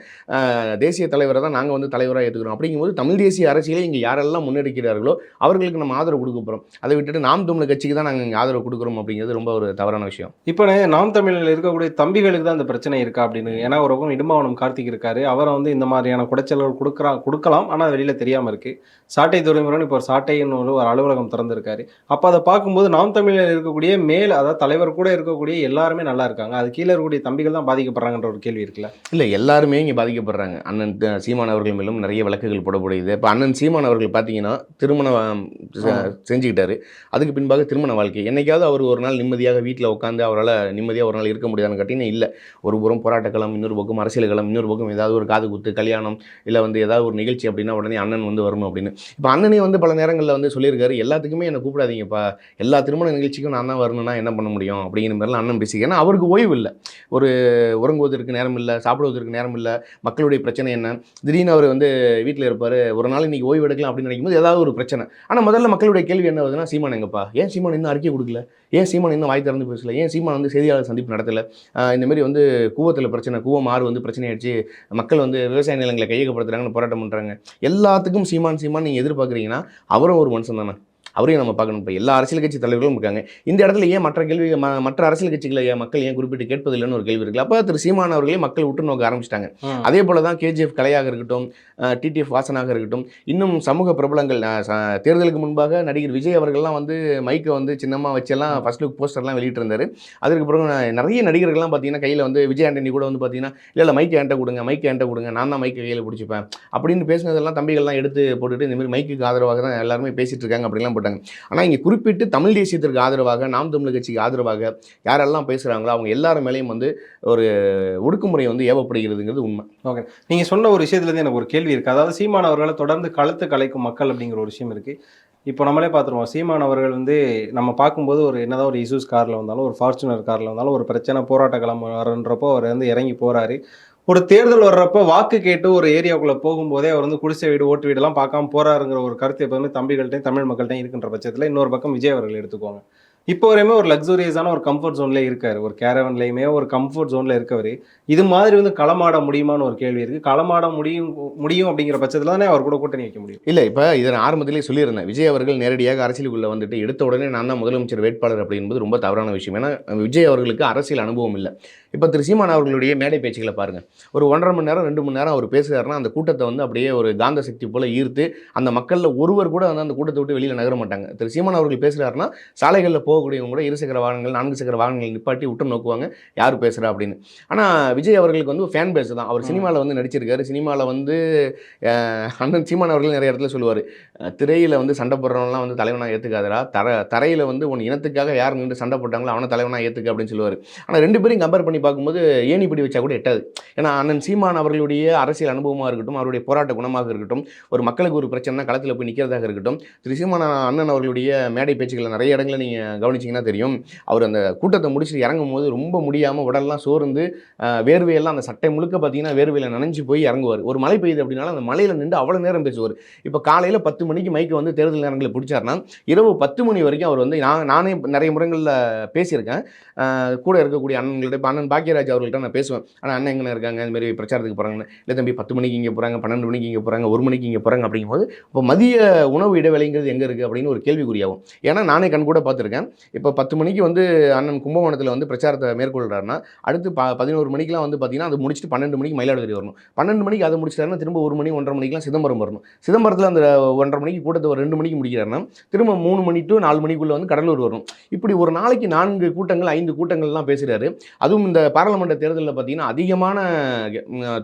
Speaker 2: தேசிய தலைவரை தான் நாங்கள் வந்து தலைவராக ஏற்றுக்கிறோம் அப்படிங்கும்போது தமிழ் தேசிய அரசியலை இங்கே யாரெல்லாம் முன்னெடுக்கிறார்களோ அவர்களுக்கு நம்ம ஆதரவு கொடுக்க போகிறோம் அதை விட்டுட்டு நாம் தமிழ் கட்சிக்கு தான் நாங்கள் இங்கே ஆதரவு கொடுக்குறோம் அப்படிங்கிறது ரொம்ப ஒரு தவறான விஷயம்.
Speaker 1: இப்போ நாம் தமிழில் இருக்கக்கூடிய தம்பிகளுக்கு தான் இந்த பிரச்சனை இருக்கா அப்படின்னு? ஏன்னா ஒரு பக்கம் இடும்பாவனம் கார்த்திக் இருக்காரு. அவரை வந்து இந்த மாதிரியான குடைச்சல்கள் கொடுக்குறா கொடுக்கலாம். ஆனால் வெளியில தெரியாம இருக்கு. சாட்டை துறைமுருகன் இப்போ ஒரு சாட்டைன்னு ஒரு அலுவலகம் திறந்திருக்காரு. அப்போ அதை பார்க்கும்போது நாம் தமிழில் இருக்கக்கூடிய மேல் அதாவது தலைவர் கூட இருக்கக்கூடிய எல்லாருமே நல்லா இருக்காங்க. அது கீழே இருக்கக்கூடிய தம்பிகள் தான் பாதிக்கப்படுறாங்கன்ற ஒரு கேள்வி இருக்குல்ல?
Speaker 2: இல்லை எல்லாருமே இங்கே பாதிக்கப்படுறாங்க. அண்ணன் சீமான் அவர்கள் மேலும் நிறைய வழக்குகள் போடப்படுது இப்போ அண்ணன் சீமான் அவர்கள் பார்த்தீங்கன்னா திருமணம் செஞ்சுக்கிட்டாரு. அதுக்கு பின்பாக திருமண வாழ்க்கை. என்னைக்காவது அவர் ஒரு நாள் நிம்மதியாக வீட்டில் உட்காந்து அவரால் நிம்மதியாக ஒரு நாள் இருக்க முடியாதுன்னு கேட்டிங்கன்னா இல்லை. ஒரு புறம் போராட்ட களம் இன்னொரு பக்கம் அரசியல் களம் இன்னொரு பக்கம் ஏதாவது ஒரு காது குத்து கல்யாணம் இல்லை வந்து ஏதாவது ஒரு நிகழ்ச்சி அப்படின்னா உடனே அண்ணன் வந்து வரணும் அப்படின்னு. இப்போ அண்ணனே வந்து பல நேரங்களில் வந்து சொல்லியிருக்காரு எல்லாத்துக்குமே என்னை கூப்பிடாதீங்கப்பா. எல்லா திருமண நிகழ்ச்சிக்கும் நான் தான் வரணும்னா என்ன பண்ண முடியும்? அப்படிங்கிற மாதிரிலாம் அண்ணன் பேசிக்க ஏன்னா அவருக்கு ஓய்வு இல்லை. ஒரு உறங்குவதற்கு நேரம் இல்லை சாப்பிடுவதற்கு நேரம் இல்லை மக்களுடைய பிரச்சனை என்ன? திடீர்னு அவர் வந்து வீட்டில் இருப்பார். ஒரு நாள் இன்றைக்கி ஓய்வு எடுக்கலாம் அப்படின்னு நினைக்கும்போது ஏதாவது ஒரு பிரச்சனை. ஆனால் முதல்ல மக்களுடைய கேள்வி என்ன வருதுன்னா சீமான் எங்கப்பா? ஏன் சீமான் இன்னும் அறிக்கை கொடுக்கல? ஏன் சீமான் இன்னும் வாய் திறந்து பேசல? ஏன் சீமான் வந்து செய்தியாளர் சந்திப்பு நடத்தலை? இந்தமாரி வந்து கூவத்தில் பிரச்சனை கூவம் ஆறு வந்து பிரச்சனை ஆயிடுச்சு. மக்கள் வந்து விவசாய நிலங்களை கையகப்படுத்துகிறாங்கன்னு போராட்டம் பண்ணுறாங்க எல்லாத்துக்கும் சீமான் சீமான் நீங்கள் எதிர்பார்க்குறீங்கன்னா அவரும் ஒரு மனுஷன் தானே. அவரையும் நம்ம பார்க்கணும். இப்போ எல்லா அரசியல் கட்சி தலைவர்களும் இருக்காங்க. இந்த இடத்துல ஏன் மற்ற கேள்வி மற்ற அரசியல் கட்சிகளை மக்கள் ஏன் குறிப்பிட்டு கேட்பதில்லைன்னு ஒரு கேள்வி இருக்குல்ல அப்போ திரு சீமான் அவர்களே மக்கள் உற்று நோக்க ஆரம்பிச்சிட்டாங்க. அதே போல தான் கேஜிஎஃப் கலையாக இருக்கட்டும் டிடிஎஃப் வாசனாக இருக்கட்டும் இன்னும் சமூக பிரபலங்கள் தேர்தலுக்கு முன்பாக நடிகர் விஜய் அவர்கள்லாம் வந்து மைக்கை வந்து சின்னமாக வச்செல்லாம் ஃபர்ஸ்ட் லுக் போஸ்டர்லாம் வெளியிட்டிருந்தாரு. அதுக்கு பிறகு நிறைய நடிகர்கள்லாம் பார்த்தீங்கன்னா கையில் வந்து விஜய் ஆண்டனி கூட வந்து பார்த்தீங்கன்னா இல்லை இல்லை மைக்கை என்கிட்ட கொடுங்க மைக்கை என்கிட்ட கொடுங்க நான் தான் மைக்கை கையில் பிடிச்சிப்பேன். அப்படின்னு பேசினதெல்லாம் தம்பிகள்லாம் எடுத்து போட்டுட்டு இந்த மாதிரி மைக்குக்கு ஆதரவாக தான் எல்லாருமே பேசிட்டு இருக்காங்க. அப்படிலாம் போட்டாங்க ஆனால் இங்கே குறிப்பிட்டு தமிழ் தேசியத்திற்கு ஆதரவாக நாம் தமிழ் கட்சிக்கு ஆதரவாக யாரெல்லாம் பேசுகிறாங்களோ அவங்க எல்லாரும் மேலேயும் வந்து ஒரு ஒடுக்குமுறை வந்து ஏவப்படுகிறதுங்கிறது உண்மை.
Speaker 1: ஓகே நீங்கள் சொன்ன ஒரு விஷயத்துலேருந்து எனக்கு ஒரு கேள்வி இருக்குது அதாவது சீமான் அவர்களை தொடர்ந்து கழுத்து கலைக்கும் மக்கள் அப்படிங்கிற ஒரு விஷயம் இருக்குது இப்போ நம்மளே பார்த்துருவோம். சீமான் அவர்கள் வந்து நம்ம பார்க்கும்போது ஒரு என்னதான் ஒரு இசூஸ் காரில் வந்தாலும் ஒரு ஃபார்ச்சுனர் காரில் வந்தாலும் ஒரு பிரச்சனை போராட்ட கிளம்புறன்றப்போ அவர் வந்து இறங்கி போகிறாரு ஒரு தேர்தல் வர்றப்ப வாக்கு கேட்டு ஒரு ஏரியாவுக்குள்ள போகும்போதே அவர் வந்து குடிசை வீடு ஓட்டு வீடெல்லாம் பார்க்காம போறாருங்கிற ஒரு கருத்து எப்பவுமே தம்பிகள்ட்டையும் தமிழ் மக்கள்கிட்டையும் இருக்கின்ற பட்சத்தில் இன்னொரு பக்கம் விஜய் அவர்கள் எடுத்துக்கோங்க. இப்போ வரையுமே ஒரு லக்ஸூரியஸான ஒரு கம்ஃபர்ட் ஜோன்லேயே இருக்காரு. ஒரு கேரவன்லேயுமே ஒரு கம்ஃபர்ட் ஜோனில் இருக்கவர். இது மாதிரி வந்து களமாட முடியுமான்னு ஒரு கேள்வி இருக்குது களமாட முடியும் முடியும் அப்படிங்கிற பட்சத்தில் தானே அவர் கூட கூட்டணி வைக்க முடியும்.
Speaker 2: இல்லை இப்போ இதை நான் ஆரம்பத்திலேயே சொல்லியிருந்தேன். விஜய் அவர்கள் நேரடியாக அரசியலுக்குள்ளே வந்துட்டு எடுத்த உடனே நான் தான் முதலமைச்சர் வேட்பாளர் அப்படின்பது ரொம்ப தவறான விஷயம். ஏன்னா விஜய் அவர்களுக்கு அரசியல் அனுபவம் இல்லை. இப்போ திரு சீமான் அவர்களுடைய மேடை பேச்சுகளை பாருங்கள் ஒரு ஒன்றரை மணி நேரம் ரெண்டு மணி நேரம் அவர் பேசுகிறாருன்னா அந்த கூட்டத்தை வந்து அப்படியே ஒரு காந்த சக்தி போல ஈர்த்து அந்த மக்களில் ஒருவர் கூட வந்து அந்த கூட்டத்தை விட்டு வெளியில் நகர மாட்டாங்க. திரு சீமான் அவர்கள் பேசுகிறாருன்னா சாலைகளில் போகக்கூடியவங்க கூட இருசக்கர வாகனங்கள் நான்கு சக்கர வாகனங்கள் நிப்பாட்டி விட்டு நோக்குவாங்க. யார் பேசுகிறா அப்படின்னு. ஆனால் விஜய் அவர்களுக்கு வந்து ஃபேன் பேஸ் தான். அவர் சினிமாவில் வந்து நடிச்சிருக்காரு. சினிமாவில் வந்து அண்ணன் சீமான் அவர்கள் நிறைய இடத்துல சொல்லுவார். திரையில் வந்து சண்டை போடுறவன்லாம் வந்து தலைவனாக ஏற்றுக்காதரா தர தரையில் வந்து உன் இனத்துக்காக யார் நின்று சண்டை போட்டாங்களோ அவனை தலைவனாக ஏற்றுக்க அப்படின்னு சொல்லுவார். ஆனால் ரெண்டு பேரையும் கம்பேர் பண்ணி பார்க்கும்போது ஏணி பிடி வச்சா கூட எட்டாது. ஏன்னா அண்ணன் சீமான் அவர்களுடைய அரசியல் அனுபவமாக இருக்கட்டும் அவருடைய போராட்ட குணமாக இருக்கட்டும் ஒரு மக்களுக்கு ஒரு பிரச்சனை களத்தில் போய் நிற்கிறதாக இருக்கட்டும் திரு சீமான அண்ணன் அவர்களுடைய மேடை பேச்சுக்களை நிறைய இடங்களில் நீங்கள் கவனிச்சிங்கன்னா தெரியும். அவர் அந்த கூட்டத்தை முடிச்சுட்டு இறங்கும் போது ரொம்ப முடியாமல் உடல்லாம் சோர்ந்து வேர்வையெல்லாம் அந்த சட்டை முழுக்க பார்த்தீங்கன்னா வேர்வையில் நனைஞ்சு போய் இறங்குவார். ஒரு மழை பெய்யுது அப்படின்னாலும் அந்த மலையில் நின்று அவ்வளோ நேரம் பேசுவார். இப்போ காலையில் பத்து மணிக்கு மைக்கு வந்து தேர்தல் நேரங்களில் பிடிச்சாருன்னா இரவு பத்து மணி வரைக்கும் அவர் வந்து நான் நானே நிறைய முறைகளில் பேசியிருக்கேன். கூட இருக்கக்கூடிய அண்ணன்களுடைய அண்ணன் பாக்கியராஜ் அவர்கள்ட்ட நான் பேசுவேன். ஆனால் அண்ணன் எங்கே இருக்காங்க? இந்த மாதிரி பிரச்சாரத்துக்கு போகிறாங்கன்னு இல்லை தம்பி பத்து மணிக்கு இங்கே போகிறாங்க பன்னெண்டு மணிக்கு இங்கே போகிறாங்க ஒரு மணிக்கு இங்கே போகிறாங்க அப்படிங்கும்போது இப்போ மதிய உணவு இடைவேளைங்கிறது எங்கே இருக்குது அப்படின்னு ஒரு கேள்விக்குறியாகும். ஏன்னா நானே கண் கூட பார்த்துருக்கேன். இப்போ பத்து மணிக்கு வந்து அண்ணன் கும்பகோணத்தில் வந்து பிரச்சாரத்தை மேற்கொள்கிறாருன்னா அடுத்து ப பதினோரு மணிக்கெலாம் வந்து பார்த்தீங்கன்னா அது முடிச்சுட்டு பன்னெண்டு மணிக்கு மயிலாடுதுறை வரணும். பன்னெண்டு மணிக்கு அதை முடிச்சிட்டாருன்னா திரும்ப ஒரு மணி ஒன்றரை மணிக்கெலாம் சிதம்பரம் வரணும். சிதம்பரத்தில் அந்த ஒன்றரை மணிக்கு கூட்டத்தை ஒரு ரெண்டு மணிக்கு முடிக்கிறாருன்னா திரும்ப மூணு மணி டு நாலு மணிக்குள்ளே வந்து கடலூர் வரணும். இப்படி ஒரு நாளைக்கு நான்கு கூட்டங்கள் ஐந்து கூட்டங்கள்லாம் பேசுகிறாரு அதுவும் இந்த பாராளுமன்ற தேர்தலில் பார்த்தீங்கன்னா அதிகமான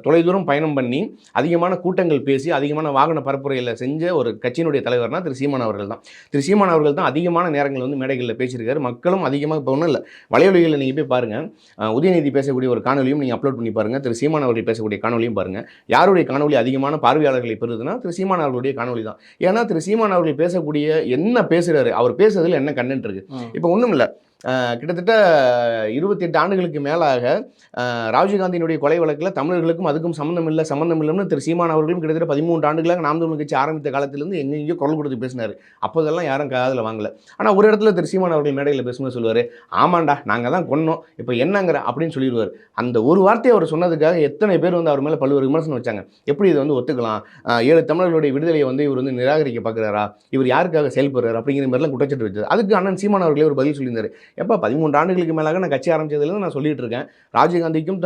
Speaker 2: தொலைதூரம் பயணம் பண்ணி அதிகமான கூட்டங்கள் பேசி அதிகமான வாகன பரப்புரையில் செஞ்ச ஒரு கட்சியினுடைய தலைவர்னா திரு சீமான் அவர்கள் தான். திரு சீமான் அவர்கள் தான் அதிகமான நேரங்கள் வந்து மேடைகளில் பேசியிருக்காரு. மக்களும் அதிகமாக இப்போ ஒன்றும் இல்லை. வலையொலிகளில் நீங்கள் போய் பாருங்கள் உதயநிதி பேசக்கூடிய ஒரு காணொலியும் நீங்கள் அப்லோட் பண்ணி பாருங்கள் திரு சீமான் அவர்கள் பேசக்கூடிய காணொலியும் பாருங்கள் யாருடைய காணொலி அதிகமான பார்வையாளர்களை பெறுதுன்னா திரு சீமான் அவர்களுடைய காணொலி தான். ஏன்னா திரு சீமான் அவர்கள் பேசக்கூடிய என்ன பேசுகிறாரு அவர் பேசுறதுல என்ன கண்டென்ட் இருக்குது. இப்போ ஒன்றும் இல்லை. கிட்டத்தட்ட இருபத்தி எட்டு ஆண்டுகளுக்கு மேலாக ராஜீவ்காந்தியினுடைய கொலை வழக்கில் தமிழர்களுக்கும் அதுக்கும் சம்மந்தம் இல்லை சம்மந்தம் இல்லைன்னு திரு சீமான் அவர்களும் கிட்டத்தட்ட பதிமூன்று ஆண்டுகளாக நாம் தமிழ் கட்சி ஆரம்பித்த காலத்திலிருந்து எங்கெங்கேயோ குரல் கொடுத்து பேசினார். அப்போதெல்லாம் யாரும் காதில் வாங்கல. ஆனால் ஒரு இடத்துல திரு சீமான் அவர்கள் மேடையில் பேசும்போது சொல்லுவார் ஆமாண்டா நாங்கள் தான் கொன்னோம் இப்போ என்னங்கிற? அப்படின்னு சொல்லிடுவார். அந்த ஒரு வார்த்தையை அவர் சொன்னதுக்காக எத்தனை பேர் வந்து அவர் மேலே பல்வேறு விமர்சனம் வச்சாங்க. எப்படி இதை வந்து ஒத்துக்கலாம்? ஏழு தமிழர்களுடைய விடுதலையை வந்து இவர் வந்து நிராகரிக்க பார்க்குறாரா இவர் யாருக்காக செயல்படுறாரு? அப்படிங்கிற மாதிரிலாம் குற்றச்சாட்டு வச்சது. அதுக்கு அண்ணன் சீமான் அவர்களே ஒரு பதில் சொல்லியிருந்தார். எப்போ? பதிமூன்று ஆண்டுகளுக்கு மேலாக நான் கட்சி ஆரம்பிச்சதுலேருந்து நான் சொல்லிட்டு இருக்கேன். ராஜீவ்காந்திக்கும்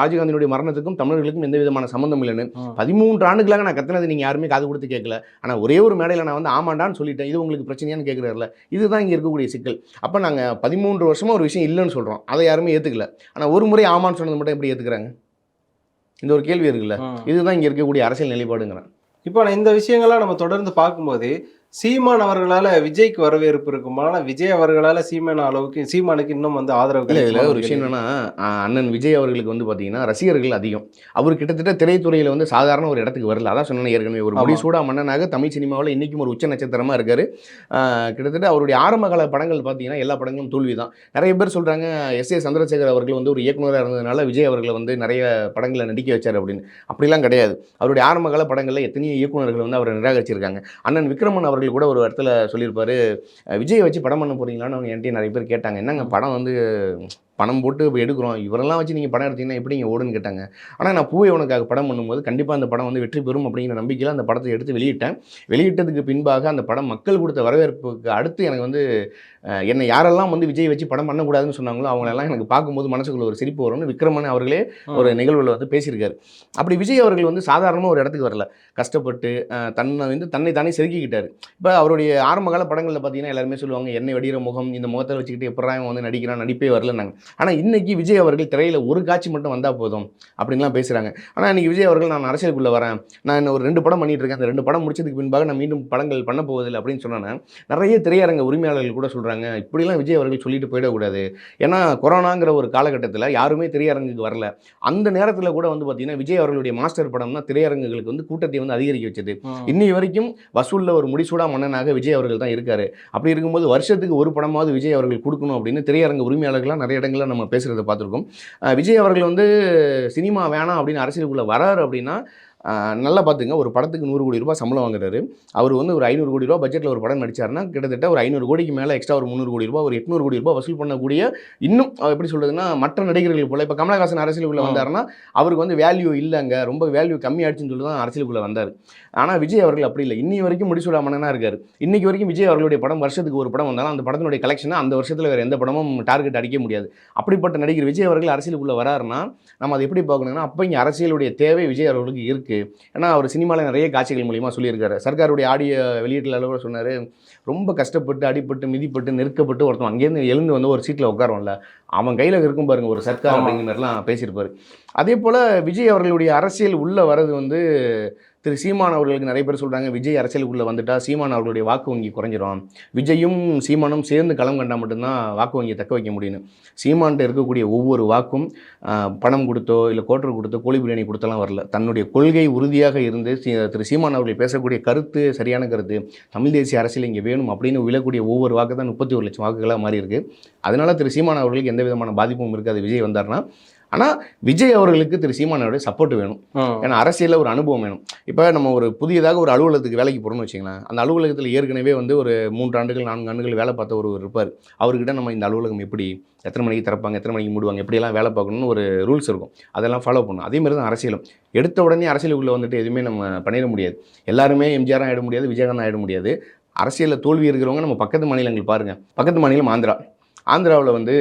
Speaker 2: ராஜீவ்காந்தியினுடைய மரணத்துக்கும் தமிழர்களுக்கும் எந்த விதமான சம்மந்தம் இல்லைன்னு. பதிமூன்று ஆண்டுகளாக நான் கத்தினது நீங்கள் யாருமே காது கொடுத்து கேட்கல. ஆனால் ஒரே ஒரு மேடையில் நான் வந்து ஆமாண்டான்னு சொல்லிட்டேன். இது உங்களுக்கு பிரச்சனையான்னு கேட்குறாருல இதுதான் இங்கே இருக்கக்கூடிய சிக்கல். அப்போ நாங்கள் பதிமூன்று வருஷமா ஒரு விஷயம் இல்லைன்னு சொல்கிறோம் அதை யாருமே ஏற்றுக்கல ஆனால் ஒரு முறை ஆமான்னு சொன்னது மட்டும் எப்படி ஏற்றுக்கிறாங்க இந்த ஒரு கேள்வி இருக்குல்ல. இதுதான் இங்கே இருக்கக்கூடிய அரசியல் நிலைப்பாடுங்கிறேன்
Speaker 1: இப்போ நான் இந்த விஷயங்கள்லாம் நம்ம தொடர்ந்து பார்க்கும்போது சீமான் அவர்களால விஜய்க்கு வரவேற்பு இருக்குமா ஆனா விஜய் அவர்களால சீமான் அளவுக்கு சீமானுக்கு இன்னும் வந்து ஆதரவு
Speaker 2: இல்லை இதில் ஒரு விஷயம் என்னன்னா அண்ணன் விஜய் அவர்களுக்கு வந்து பார்த்தீங்கன்னா ரசிகர்கள் அதிகம். அவர் கிட்டத்தட்ட திரைத்துறையில் வந்து சாதாரண ஒரு இடத்துக்கு வரல. அதான் சொன்னேன் ஏற்கனவே ஒரு. முடிசூடா மன்னனாக தமிழ் சினிமாவில் இன்றைக்கும் ஒரு உச்ச நட்சத்திரமா இருக்காரு. கிட்டத்தட்ட அவருடைய ஆரம்ப கால படங்கள் பார்த்தீங்கன்னா எல்லா படங்களும் தோல்வி தான் நிறைய பேர் சொல்கிறாங்க எஸ் ஏ சந்திரசேகர் அவர்கள் வந்து ஒரு இயக்குனராக இருந்ததுனால விஜய் அவர்களை வந்து நிறைய படங்களை நடிக்க வச்சார் அப்படின்னு. அப்படிலாம் கிடையாது. அவருடைய ஆரம்ப கால படங்களில் எத்தனையோ இயக்குனர்கள் வந்து அவரை நிராகரிச்சிருக்காங்க. அண்ணன் விக்ரமன் அவர்கள் கூட ஒரு இடத்துல சொல்லியிருப்பார் விஜய் வச்சு படம் பண்ண போகிறீங்களான்னு அவங்க என்கிட்ட நிறைய பேர் கேட்டாங்க. என்னங்க படம் வந்து பணம் போட்டு இப்போ எடுக்கிறோம். இவரெல்லாம் வச்சு நீங்கள் படம் எடுத்தீங்கன்னா எப்படி இங்கே ஓடுன்னு கேட்டாங்க. ஆனால் நான் பூவை உனக்காக படம் பண்ணும்போது கண்டிப்பாக அந்த படம் வந்து வெற்றி பெறும் அப்படிங்கிற நம்பிக்கையில் அந்த படத்தை எடுத்து வெளியிட்டேன். வெளியிட்டதுக்கு பின்பாக அந்த படம் மக்கள் கொடுத்த வரவேற்புக்கு அடுத்து எனக்கு வந்து என்னை யாரெல்லாம் வந்து விஜய் வச்சு படம் பண்ணக்கூடாதுன்னு சொன்னாங்களோ அவங்களெல்லாம் எனக்கு பார்க்கும்போது மனசுக்குள்ள ஒரு சிரிப்பு வரும்னு விக்ரமன் அவர்களே ஒரு நிகழ்வில் வந்து பேசியிருக்காரு. அப்படி விஜய் அவர்கள் வந்து சாதாரணமாக ஒரு இடத்துக்கு வரல. கஷ்டப்பட்டு தன்னை வந்து தன்னை தானே செதுக்கிக்கிட்டாரு இப்போ அவருடைய ஆரம்பகால படங்களில் பார்த்தீங்கன்னா எல்லாருமே சொல்லுவாங்க என்னை வெடிகிற முகம் இந்த முகத்தை வச்சுக்கிட்டு எப்படா இவன் வந்து நடிக்கிறான்? நடிப்பே வரலன்னாங்க. ஆனால் இன்னைக்கு விஜய் அவர்கள் திரையில் ஒரு காட்சி மட்டும் வந்தால் போதும் அப்படின்லாம் பேசுகிறாங்க ஆனால் இன்னைக்கு விஜய் அவர்கள் நான் அரசியலுக்குள்ளே வரேன். நான் இன்னும் ஒரு ரெண்டு படம் பண்ணிட்டு இருக்கேன். அந்த ரெண்டு படம் முடிச்சதுக்கு பின்பாக நான் மீண்டும் படங்கள் பண்ண போவதில்லை அப்படின்னு சொன்னேன்னா நிறைய திரையரங்க உரிமையாளர்கள் கூட சொல்கிறாங்க இப்படிலாம் விஜய் அவர்கள் சொல்லிட்டு போயிடக்கூடாது. ஏன்னா கொரோனாங்கிற ஒரு காலகட்டத்தில் யாருமே திரையரங்குக்கு வரல. அந்த நேரத்தில் கூட வந்து பார்த்தீங்கன்னா விஜய் அவர்களுடைய மாஸ்டர் படம் தான் திரையரங்குகளுக்கு வந்து கூட்டத்தை வந்து அதிகரிக்க வச்சது. இன்னி வரைக்கும் வசூலில் ஒரு முடிசூடா மன்னனாக விஜய் அவர்கள் தான் இருக்காரு. அப்படி இருக்கும்போது வருஷத்துக்கு ஒரு படமாவது விஜய் அவர்கள் கொடுக்கணும் அப்படின்னு திரையரங்க உரிமையாளர்கள்லாம் நிறைய விஷயங்களை நம்ம பேசுகிறத பார்த்துருக்கோம். விஜய் அவர்கள் வந்து சினிமா வேணாம் அப்படின்னு அரசியலுக்குள்ளே வராரு அப்படின்னா நல்லா பார்த்துங்க. ஒரு படத்துக்கு நூறு கோடி ரூபாய் சம்பளம் வாங்குறாரு. அவர் வந்து ஒரு ஐநூறு கோடி ரூபாய் பட்ஜெட்டில் ஒரு படம் நடிச்சாருன்னா கிட்டத்தட்ட ஒரு ஐநூறு கோடிக்கு மேலே எக்ஸ்ட்ரா ஒரு முந்நூறு கோடி ரூபாய் ஒரு எட்நூறு கோடி ரூபாய் வசூல் பண்ணக்கூடிய இன்னும் எப்படி சொல்றதுன்னா மற்ற நடிகர்கள் போல இப்போ கமலஹாசன் அரசியலுக்குள்ளே. வந்தாருன்னா அவருக்கு வந்து வேல்யூ இல்லைங்க. ரொம்ப வேல்யூ கம்மியாயிடுச்சுன்னு சொல்லி தான் அரசியலுக்குள்ளே வந்தார். ஆனால் விஜய் அவர்கள் அப்படி இல்லை. இன்னி வரைக்கும் முடிசூடா மன்னனா இருக்காரு. இன்னைக்கு வரைக்கும் விஜய் அவர்களுடைய படம் வருஷத்துக்கு ஒரு படம் வந்தாலும் அந்த படத்தினுடைய கலெக்ஷனை அந்த வருஷத்தில் வேறு எந்த படமும் டார்கெட் அடிக்க முடியாது. அப்படிப்பட்ட நடிகர் விஜய் அவர்கள் அரசியலுக்குள்ளே வராருன்னா நம்ம அதை எப்படி பார்க்கணும்னா அப்போ இங்கே அரசியலுடைய தேவை விஜய் அவர்களுக்கு இருக்குது ஏன்னா அவர் சினிமாவில் நிறைய காட்சிகள் மூலியமாக சொல்லியிருக்காரு. சர்க்காருடைய ஆடியோ வெளியீட்டில் கூட சொன்னார் ரொம்ப கஷ்டப்பட்டு அடிபட்டு மிதிப்பட்டு நெருக்கப்பட்டு ஒருத்தன் அங்கேருந்து எழுந்து வந்து ஒரு சீட்டில் உட்காரும்ல அவன் கையில் இருக்கும் பாருங்க ஒரு சர்க்கார். அப்படிங்கிற மாதிரிலாம் பேசியிருப்பாரு. அதே போல் விஜய் அவர்களுடைய அரசியல் உள்ளே வர்றது வந்து திரு சீமான் அவர்களுக்கு நிறைய பேர் சொல்கிறாங்க விஜய் அரசியலுக்குள்ளே வந்துட்டா சீமான் அவர்களுடைய வாக்கு வங்கி குறைஞ்சிரும். விஜயும் சீமானும் சேர்ந்து களம் கண்டால் மட்டும்தான் வாக்கு வங்கியை தக்க வைக்க முடியும்னு. சீமான்கிட்ட இருக்கக்கூடிய ஒவ்வொரு வாக்கும் பணம் கொடுத்தோ இல்லை கோட்டர் கொடுத்தோ கோழி பிரியாணி கொடுத்தெல்லாம் வரல. தன்னுடைய கொள்கை உறுதியாக இருந்து சி- திரு சீமான் அவர்கள் பேசக்கூடிய கருத்து சரியான கருத்து தமிழ் தேசிய அரசியல் இங்கே வேணும் அப்படின்னு விழக்கூடிய ஒவ்வொரு வாக்கு தான் முப்பத்தி ஒரு லட்சம் வாக்குகளாக மாறி இருக்கு அதனால திரு சீமான் அவர்களுக்கு எந்த விதமான பாதிப்பும் இருக்காது விஜய் வந்தார்னா ஆனால் விஜய் அவர்களுக்கு திரு சீமானோடைய சப்போர்ட் வேணும். ஏன்னா அரசியலில் ஒரு அனுபவம் வேணும். இப்போ நம்ம ஒரு புதியதாக ஒரு அலுவலகத்துக்கு வேலைக்கு போகிறோம்னு வச்சுங்களேன் அந்த அலுவலகத்தில் ஏற்கனவே வந்து ஒரு மூன்று ஆண்டுகள் நான்கு ஆண்டுகள் வேலை பார்த்த ஒருவர் இருப்பார். அவர்கிட்ட நம்ம இந்த அலுவலகம் எப்படி எத்தனை மணிக்கு திறப்பாங்க எத்தனை மணிக்கு மூடுவாங்க எப்படியெல்லாம் வேலை பார்க்கணும்னு ஒரு ரூல்ஸ் இருக்கும். அதெல்லாம் ஃபாலோ பண்ணணும். அதே மாதிரி தான் அரசியலும். எடுத்த உடனே அரசியலுக்குள்ளே வந்துட்டு எதுவுமே நம்ம பண்ணிட முடியாது. எல்லாருமே எம்ஜிஆர் ஆகிட முடியாது விஜயகாந்த் ஆகிட முடியாது. அரசியலில் தோல்வி இருக்கிறவங்க நம்ம பக்கத்து மாநிலங்கள் பாருங்கள் பக்கத்து மாநிலம் ஆந்திரா. ஆந்திராவில் வந்து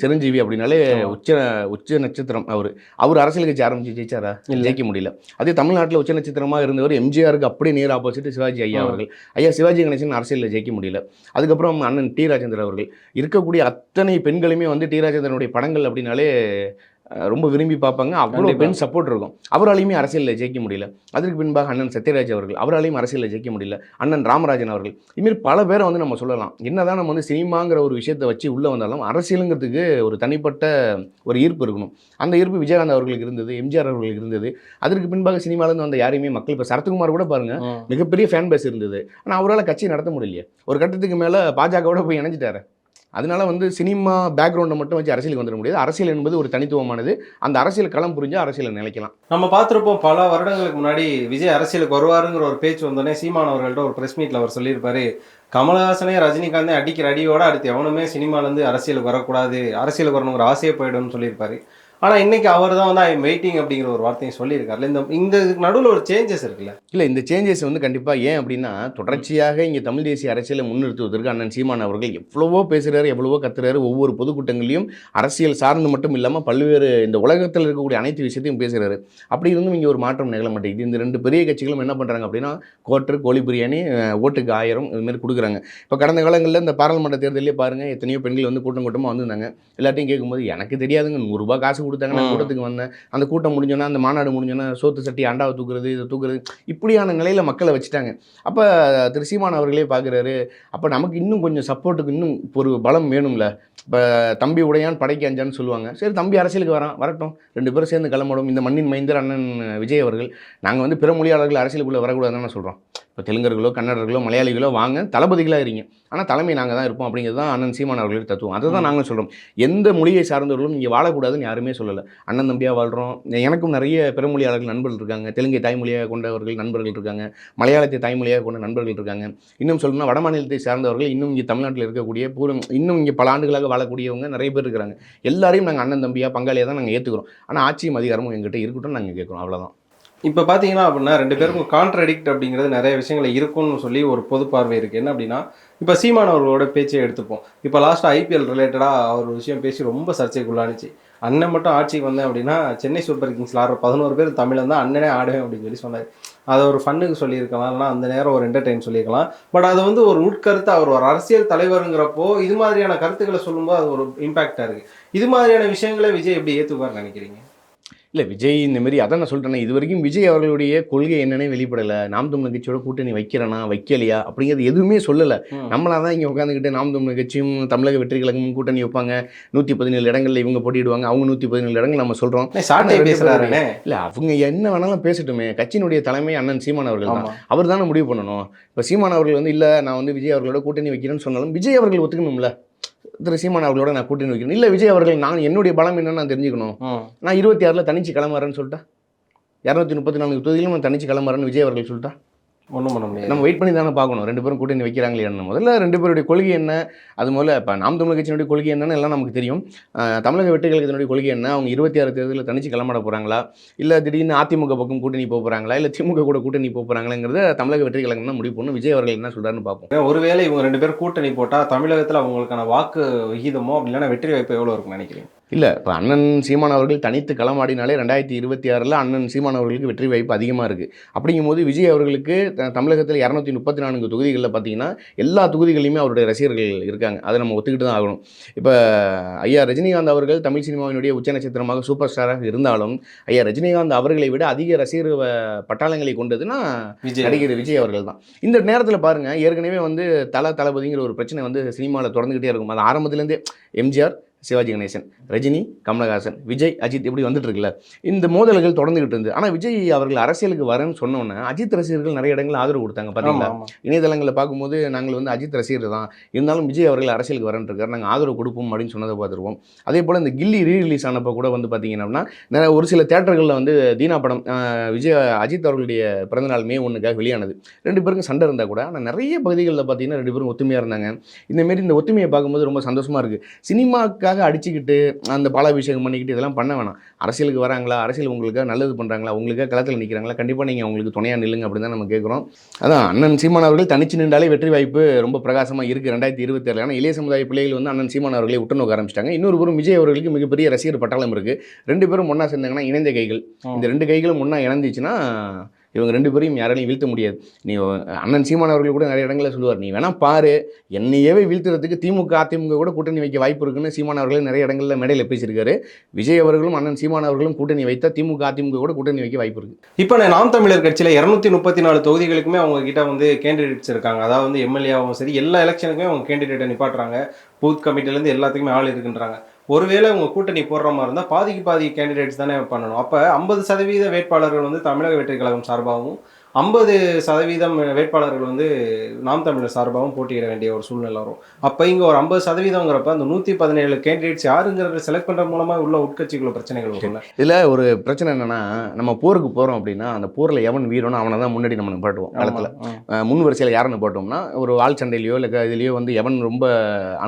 Speaker 2: சிரஞ்சீவி அப்படின்னாலே. உச்ச உச்ச நட்சத்திரம் அவர் அவர் அரசியல் கட்சி ஆரம்பிச்சு ஜெயிச்சாரா. ஜெயிக்க முடியல அதே தமிழ்நாட்டில் உச்ச நட்சத்திரமாக இருந்தவர் எம்ஜிஆருக்கு அப்படியே நேர் ஆப்போசிட் சிவாஜி ஐயா. அவர்கள் ஐயா சிவாஜி கணேசன் அரசியலில் ஜெயிக்க முடியல அதுக்கப்புறம் அண்ணன் டி ராஜேந்திரன் அவர்கள் இருக்கக்கூடிய அத்தனை பெண்களுமே வந்து டி ராஜேந்திரனுடைய படங்கள் அப்படின்னாலே ரொம்ப விரும்பி பார்ப்பாங்க. அவ்வளோ. பெண் சப்போர்ட் இருக்கும். அவராலையுமே அரசியலில் ஜெயிக்க முடியல. அதற்கு பின்பாக அண்ணன் சத்யராஜ் அவர்கள் அவராலையும் அரசியலில் ஜெயிக்க முடியல. அண்ணன் ராமராஜன் அவர்கள் இதுமாரி பல பேரை வந்து நம்ம சொல்லலாம். என்னதான் நம்ம வந்து சினிமாங்கிற ஒரு விஷயத்தை வச்சு உள்ளே வந்தாலும் அரசியலுங்கிறதுக்கு ஒரு தனிப்பட்ட ஒரு ஈர்ப்பு இருக்கணும். அந்த ஈர்ப்பு விஜயகாந்த் அவர்களுக்கு இருந்தது எம்ஜிஆர் அவர்களுக்கு இருந்தது. அதற்கு பின்பாக சினிமாலேருந்து வந்த யாரையுமே மக்கள் இப்போ சரத்குமார் கூட பாருங்க மிகப்பெரிய ஃபேன் பேஸ் இருந்தது. ஆனால் அவரால் கட்சி நடத்த முடியலையே. ஒரு கட்டத்துக்கு மேலே பாஜகவோட போய் இணைஞ்சிட்டாரு. அதனால வந்து சினிமா பேக்ரவுண்டை மட்டும் வச்சு அரசியலுக்கு வந்துட முடியாது. அரசியல் என்பது ஒரு தனித்துவமானது. அந்த அரசியல் களம் புரிஞ்சு அரசியலை நிலைக்கலாம்
Speaker 1: நம்ம பார்த்துருப்போம் பல வருடங்களுக்கு முன்னாடி விஜய் அரசியலுக்கு வருவாருங்கிற ஒரு பேச்சு வந்தோடனே சீமான் அவர்கள்ட்ட ஒரு பிரஸ் மீட்டில் அவர் சொல்லியிருப்பாரு. கமலஹாசனே ரஜினிகாந்தே அடிக்கிற அடியோட அடுத்து எவனுமே சினிமாலேருந்து அரசியலுக்கு வரக்கூடாது அரசியலுக்கு வரணுங்கிற ஆசையை போயிடும்னு சொல்லியிருப்பாரு. ஆனால் இன்னைக்கு அவர் தான் வந்து ஐ வெயிட்டிங் அப்படிங்கிற ஒரு வார்த்தையை சொல்லியிருக்காருல. இந்த இந்த நடுவில் ஒரு சேஞ்சஸ் இருக்குல்ல.
Speaker 2: இல்லை இந்த சேஞ்சஸ் வந்து கண்டிப்பாக ஏன் அப்படின்னா தொடர்ச்சியாக இங்கே தமிழ் தேசிய அரசியலை முன்னிறுத்துவதற்கு அண்ணன் சீமான் அவர்கள் எவ்வளவோ பேசுகிறாரு எவ்வளவோ கத்துறாரு ஒவ்வொரு பொதுக்கூட்டங்களையும் அரசியல் சார்ந்து மட்டும் இல்லாமல் பல்வேறு இந்த உலகத்தில் இருக்கக்கூடிய அனைத்து விஷயத்தையும் பேசுகிறாரு அப்படி இருந்தும் இங்கே ஒரு மாற்றம் நிகழ மாட்டேங்குது. இந்த ரெண்டு பெரிய கட்சிகளும் என்ன பண்ணுறாங்க அப்படின்னா கோட்டர் கோழி பிரியாணி ஓட்டுக்கு ஆயிரம் இது மாதிரி கொடுக்குறாங்க. இப்போ கடந்த காலங்களில் இந்த பாராளுமன்ற தேர்தலே பாருங்கள் எத்தனையோ பெண்கள் வந்து கூட்டம் கூட்டமாக வந்திருந்தாங்க. எல்லாத்தையும் கேட்கும்போது எனக்கு தெரியாதுங்க நூறுரூபா காசு கொடுத்தாங்க. நான். கூட்டத்துக்கு வந்தேன். அந்த கூட்டம் முடிஞ்சோன்னா அந்த மாநாடு முடிஞ்சோன்னா சோத்து சட்டி அண்டாவை தூக்குறது இதை தூக்குறது இப்படியான நிலையில் மக்களை வச்சுட்டாங்க. அப்போ திரு சீமான் அவர்களே பார்க்குறாரு அப்போ நமக்கு இன்னும் கொஞ்சம் சப்போர்ட்டுக்கு இன்னும் ஒரு பலம் வேணும்ல. இப்போ தம்பி உடையான் படைக்கு அஞ்சான்னு சொல்லுவாங்க. சரி தம்பி அரசியலுக்கு வரான் வரட்டும். ரெண்டு பேரும் சேர்ந்து கிளம்படும் இந்த மண்ணின் மைந்தர் அண்ணன் விஜய் அவர்கள். நாங்கள் வந்து பிற மொழியாளர்கள் அரசியலுக்குள்ளே வரக்கூடாதுன்னு சொல்கிறோம் இப்போ தெலுங்கர்களோ கன்னடர்களோ மலையாளிகளோ வாங்க தளபதிகளாக இருங்க. ஆனால் தலைமை நாங்கள் தான் இருப்போம் அப்படிங்கிறது தான் அண்ணன் சீமான் அவர்களுடைய தத்துவம். அதை தான் நாங்களும் சொல்கிறோம் எந்த மொழியை சார்ந்தவர்களும் இங்கே வாழக்கூடாதுன்னு யாருமே சொல்லலை. அண்ணன் தம்பியாக வாழ்கிறோம் எனக்கும் நிறைய பிறமொழியாளர்கள் நண்பர்கள் இருக்காங்க. தெலுங்கை தாய்மொழியாக கொண்டவர்கள் நண்பர்கள் இருக்காங்க. மலையாளத்தை தாய்மொழியாக கொண்ட நண்பர்கள் இருக்காங்க. இன்னும் சொல்லணும்னா வட மாநிலத்தை சார்ந்தவர்கள் இன்னும் இங்கே தமிழ்நாட்டில் இருக்கக்கூடிய பூரா இன்னும் இங்கே பல ஆண்டுகளாக வாழக்கூடியவங்க நிறைய பேர் இருக்கிறாங்க. எல்லாரையும் நாங்கள் அண்ணன் தம்பியாக பங்காளியாக தான் நாங்கள் ஏற்றுக்கிறோம் ஆனால் ஆட்சியும் அதிகாரமும் எங்கிட்ட இருக்கட்டும் நாங்கள் கேட்குறோம். அவ்வளோதான்
Speaker 1: இப்போ பார்த்தீங்கன்னா அப்படின்னா ரெண்டு பேருக்கும் கான்ட்ரடிக்ட் அப்படிங்கிறது நிறைய விஷயங்கள் இருக்கும்னு சொல்லி ஒரு பொது பார்வை இருக்குது என்ன அப்படின்னா இப்போ சீமான் அவர்களோட பேச்சை எடுத்துப்போம். இப்போ லாஸ்ட்டாக ஐபிஎல் ரிலேட்டடாக அவர் ஒரு விஷயம் பேசி ரொம்ப சர்ச்சைக்குள்ளானுச்சு. அண்ணன் மட்டும் ஆட்சிக்கு வந்தேன் அப்படின்னா சென்னை சூப்பர் கிங்ஸில் ஆடுற பதினோரு பேர் தமிழன் தான் அண்ணனே ஆடுவேன் அப்படின்னு சொல்லி சொன்னார். அதை ஒரு ஃபன்னுக்கு சொல்லியிருக்கலாம் இல்லைனா அந்த நேரம் ஒரு என்டர்டெயின் சொல்லியிருக்கலாம். பட் அது வந்து ஒரு உட்கருத்து அவர் ஒரு அரசியல் தலைவருங்கிறப்போ இது மாதிரியான கருத்துக்களை சொல்லும்போது அது ஒரு இம்பாக்டாக இருக்குது இது மாதிரியான விஷயங்களை விஜய் எப்படி ஏற்றுக்குவார் நினைக்கிறீங்க?
Speaker 2: இல்லை விஜய் இந்த மாதிரி அதான் நான் சொல்லிட்டேனே இது வரைக்கும் விஜய் அவர்களுடைய கொள்கை என்னன்னே வெளிப்படலை. நாம் தமிழ் கட்சியோட கூட்டணி வைக்கிறனா வைக்கலையா? அப்படிங்கிறது எதுவுமே சொல்லலை.
Speaker 1: ம்.
Speaker 2: நம்மளா தான் இங்கே உட்காந்துக்கிட்டு நாம் தமிழ் கட்சியும் தமிழக வெற்றி கழகமும் கூட்டணி வைப்பாங்க. நூற்றி பதினேழு இடங்கள்ல இவங்க போட்டியிடுவாங்க. அவங்க நூற்றி பதினேழு இடங்கள் நம்ம சொல்கிறோம்
Speaker 1: சாட்டை பேசுறாருண்ணே
Speaker 2: இல்லை அவங்க என்ன வேணாலும் பேசட்டுமே. கட்சியினுடைய தலைமை அண்ணன் சீமான் அவர்கள் தான். அவர் தானே முடிவு பண்ணணும். இப்போ சீமான் அவர்கள் வந்து இல்லை நான் வந்து விஜய் அவர்களோட கூட்டணி வைக்கிறேன்னு சொன்னாலும் விஜய் அவர்கள் ஒத்துக்கணும்ல? திரு சீமான் அவர்களோட நான் கூட்டணி வைக்கிறேன். இல்லை விஜய் அவர்கள் நான் என்னுடைய பலம் என்னன்னு நான் தெரிஞ்சுக்கணும். நான் இருபத்தி ஆறில் தனிச்சு கிளம்புறேன்னு சொல்லிட்டா? இரநூத்தி முப்பத்தி நான்கு தொகுதியிலும் நான் தனிச்சு கிளம்புறேன்னு விஜய் அவர்கள் சொல்லிட்டா?
Speaker 1: ஒன்றும் பண்ண முடியாது.
Speaker 2: நம்ம வெயிட் பண்ணி தானே பார்க்கணும். ரெண்டு பேரும் கூட்டணி வைக்கிறாங்களே என்ன முதல்ல ரெண்டு பேருடைய கொள்கை என்ன? அது முதல்ல இப்போ நாம் தமிழ் கட்சியினுடைய கொள்கை என்னன்னு எல்லாம் நமக்கு தெரியும். தமிழக வெற்றி கழகத்தினுடைய கொள்கை என்ன? அவங்க இருபத்தி ஆறு தேர்தலில் தனிச்சு கிளம்பட போகிறாங்களா இல்லை திடீர்னு அதிமுக பக்கம் கூட்டணி போக போகிறாங்களா இல்லை திமுக கூட கூட்டணி போக போகிறாங்களாங்கிறத தமிழக வெற்றி கழகம் தான் முடிவு பண்ணணும் விஜய் அவர்கள் என்ன சொல்கிறாருன்னு பார்ப்போம்.
Speaker 1: ஒருவேளை இவங்க ரெண்டு பேரும் கூட்டணி போட்டா தமிழகத்துல அவங்களுக்கான வாக்கு விகிதமோ அப்படி இல்லைன்னா வெற்றி வாய்ப்பு எவ்வளவு இருக்கும்னு நினைக்கிறீங்க?
Speaker 2: இல்லை இப்போ அண்ணன் சீமான் அவர்கள் தனித்து களமாடினாலே ரெண்டாயிரத்தி இருபத்தி ஆறில் அண்ணன் சீமான் அவர்களுக்கு வெற்றி வாய்ப்பு அதிகமாக இருக்குது அப்படிங்கும்போது விஜய் அவர்களுக்கு த- தமிழகத்தில் இரநூத்தி முப்பத்தி நான்கு தொகுதிகளில் பார்த்தீங்கன்னா எல்லா தொகுதிகளிலுமே அவருடைய ரசிகர்கள் இருக்காங்க. அதை நம்ம ஒத்துக்கிட்டு தான் ஆகணும். இப்போ ஐயா ரஜினிகாந்த் அவர்கள் தமிழ் சினிமாவினுடைய உச்ச நட்சத்திரமாக சூப்பர் ஸ்டாராக இருந்தாலும் ஐயா ரஜினிகாந்த் அவர்களை விட அதிக ரசிகர் பட்டாளங்களை கொண்டதுன்னா
Speaker 1: விஜய்.
Speaker 2: நடிகர் விஜய் அவர்கள் தான். இந்த நேரத்தில் பாருங்க ஏற்கனவே வந்து தல தளபதிங்கிற ஒரு பிரச்சனை வந்து சினிமாவில் தொடர்ந்துகிட்டே இருக்கும். அது ஆரம்பத்துலேருந்தே எம்ஜிஆர் சிவாஜி கணேசன். ரஜினி கமலஹாசன் விஜய் அஜித் இப்படி வந்துட்டு இருக்குல்ல இந்த மோதல்கள் தொடர்ந்துகிட்டு இருந்து ஆனால் விஜய் அவர்கள் அரசியலுக்கு வரேன்னு சொன்னோன்னே அஜித் ரசிகர்கள் நிறைய இடங்களில் ஆதரவு கொடுத்தாங்க பார்த்தீங்களா? இணையதளங்களில் பார்க்கும்போது நாங்கள் வந்து அஜித் ரசிகர் தான். இருந்தாலும் விஜய் அவர்கள் அரசியலுக்கு வரேன் இருக்கார். நாங்கள் ஆதரவு கொடுப்போம் அப்படின்னு சொன்னதை பார்த்துருவோம். அதே போல் இந்த கில்லி ரீ ரிலீஸ் ஆனப்போ கூட வந்து பார்த்தீங்கன்னா ஒரு சில தேட்டர்களில் வந்து தீனா படம் விஜய் அஜித் அவர்களுடைய பிறந்தநாள் மே ஒன்றுக்காக வெளியானது. ரெண்டு பேருக்கும் சண்டை இருந்தால் கூட ஆனால் நிறைய பகுதிகளில் பார்த்தீங்கன்னா ரெண்டு பேரும் ஒத்துமையாக இருந்தாங்க. இந்தமாரி இந்த ஒத்துமையை பார்க்கும்போது ரொம்ப சந்தோஷமாக இருக்குது சினிமாக்காக அடிச்சுக்கிட்டு அந்த பாலாபிஷேகம் பண்ணிக்கிட்டு இதெல்லாம் பண்ண வேணாம். அரசியலுக்கு வராங்களா? அரசியல் உங்களுக்காக நல்லது பண்ணுறாங்களா உங்களுக்காக களத்தில் நிற்கிறாங்களா கண்டிப்பாக நீங்கள் அவங்களுக்கு துணையாக நில்லுங்க அப்படின்னு தான் நம்ம கேட்குறோம் அதான் அண்ணன் சீமான் அவர்கள் தனிச்சு நின்றாலே வெற்றி வாய்ப்பு ரொம்ப பிரகாசமாக இருக்குது ரெண்டாயிரத்தி இருபத்தி ஏழு ஆனால் இளைய சமுதாய பிள்ளைகள் வந்து அண்ணன் சீமான் அவர்களை உற்று நோக்க ஆரம்பிச்சிட்டாங்க. இன்னொரு புறம் விஜய் அவர்களுக்கு மிகப்பெரிய ரசிகர் பட்டாளம் இருக்குது ரெண்டு பேரும் ஒன்றா சேர்ந்தாங்கன்னா இணைந்த கைகள். இந்த ரெண்டு கைகளும் ஒன்றா இணைந்துச்சுன்னா இவங்க ரெண்டு பேரையும் யாராலையும் வீழ்த்த முடியாது. நீ அண்ணன் சீமான் அவர்கள் கூட நிறைய இடங்களில் சொல்லுவார் நீ வேணால் பாரு என்னையவே வீழ்த்துறதுக்கு திமுக அதிமுக கூட கூட்டணி வைக்க வாய்ப்பு இருக்குன்னு சீமான் அவர்களே நிறைய இடங்களில் மேடையில் பேசியிருக்காரு. விஜய் அவர்களும் அண்ணன் சீமான் அவர்களும் கூட்டணி வைத்தா திமுக அதிமுக கூட கூட்டணி வைக்க வாய்ப்பு இருக்குது
Speaker 1: இப்போ நான் நாம் தமிழர் கட்சியில் இரநூத்தி முப்பத்தி நாலு தொகுதிகளுக்குமே அவங்க கிட்ட வந்து கேண்டிடேட்ஸ் இருக்காங்க அதாவது வந்து எம்எல்ஏவும் சரி எல்லா எலெக்ஷனுக்குமே அவங்க கேண்டிடேட்டை நிப்பாட்டுறாங்க. பூத் கமிட்டிலேருந்து எல்லாத்துக்குமே ஆள் இருக்குன்றாங்க. ஒருவேளை அவங்க கூட்டணி போடுற மாதிரி இருந்தால் பாதிக்கு பாதி கேண்டிடேட்ஸ் தானே பண்ணணும். அப்போ ஐம்பது சதவீத வேட்பாளர்கள் வந்து தமிழக வெற்றி கழகம் சார்பாகவும் ஐம்பது சதவீதம் வேட்பாளர்கள் வந்து நாம் தமிழர் சார்பாகவும் போட்டியிட வேண்டிய ஒரு சூழ்நிலை வரும். அப்போ இங்கே ஒரு ஐம்பது சதவீதங்கிறப்ப அந்த நூற்றி பதினேழு கேண்டிடேட்ஸ் யாருங்கிறத செலக்ட் பண்ணுற மூலமாக உள்ள உட்கட்சிக்குள்ள பிரச்சனைகள் வரும்ல?
Speaker 2: இதில் ஒரு பிரச்சனை என்னன்னா நம்ம போருக்கு போகிறோம் அப்படின்னா அந்த போரில் எவன் வீரனோ அவனை தான் முன்னாடி நம்ம நிப்பாட்டுவோம் களத்தில். முன் வரிசையில் யாரை நிப்பாட்டோம்னா ஒரு ஆள் சண்டையிலையோ இல்லை இதுலையோ வந்து எவன் ரொம்ப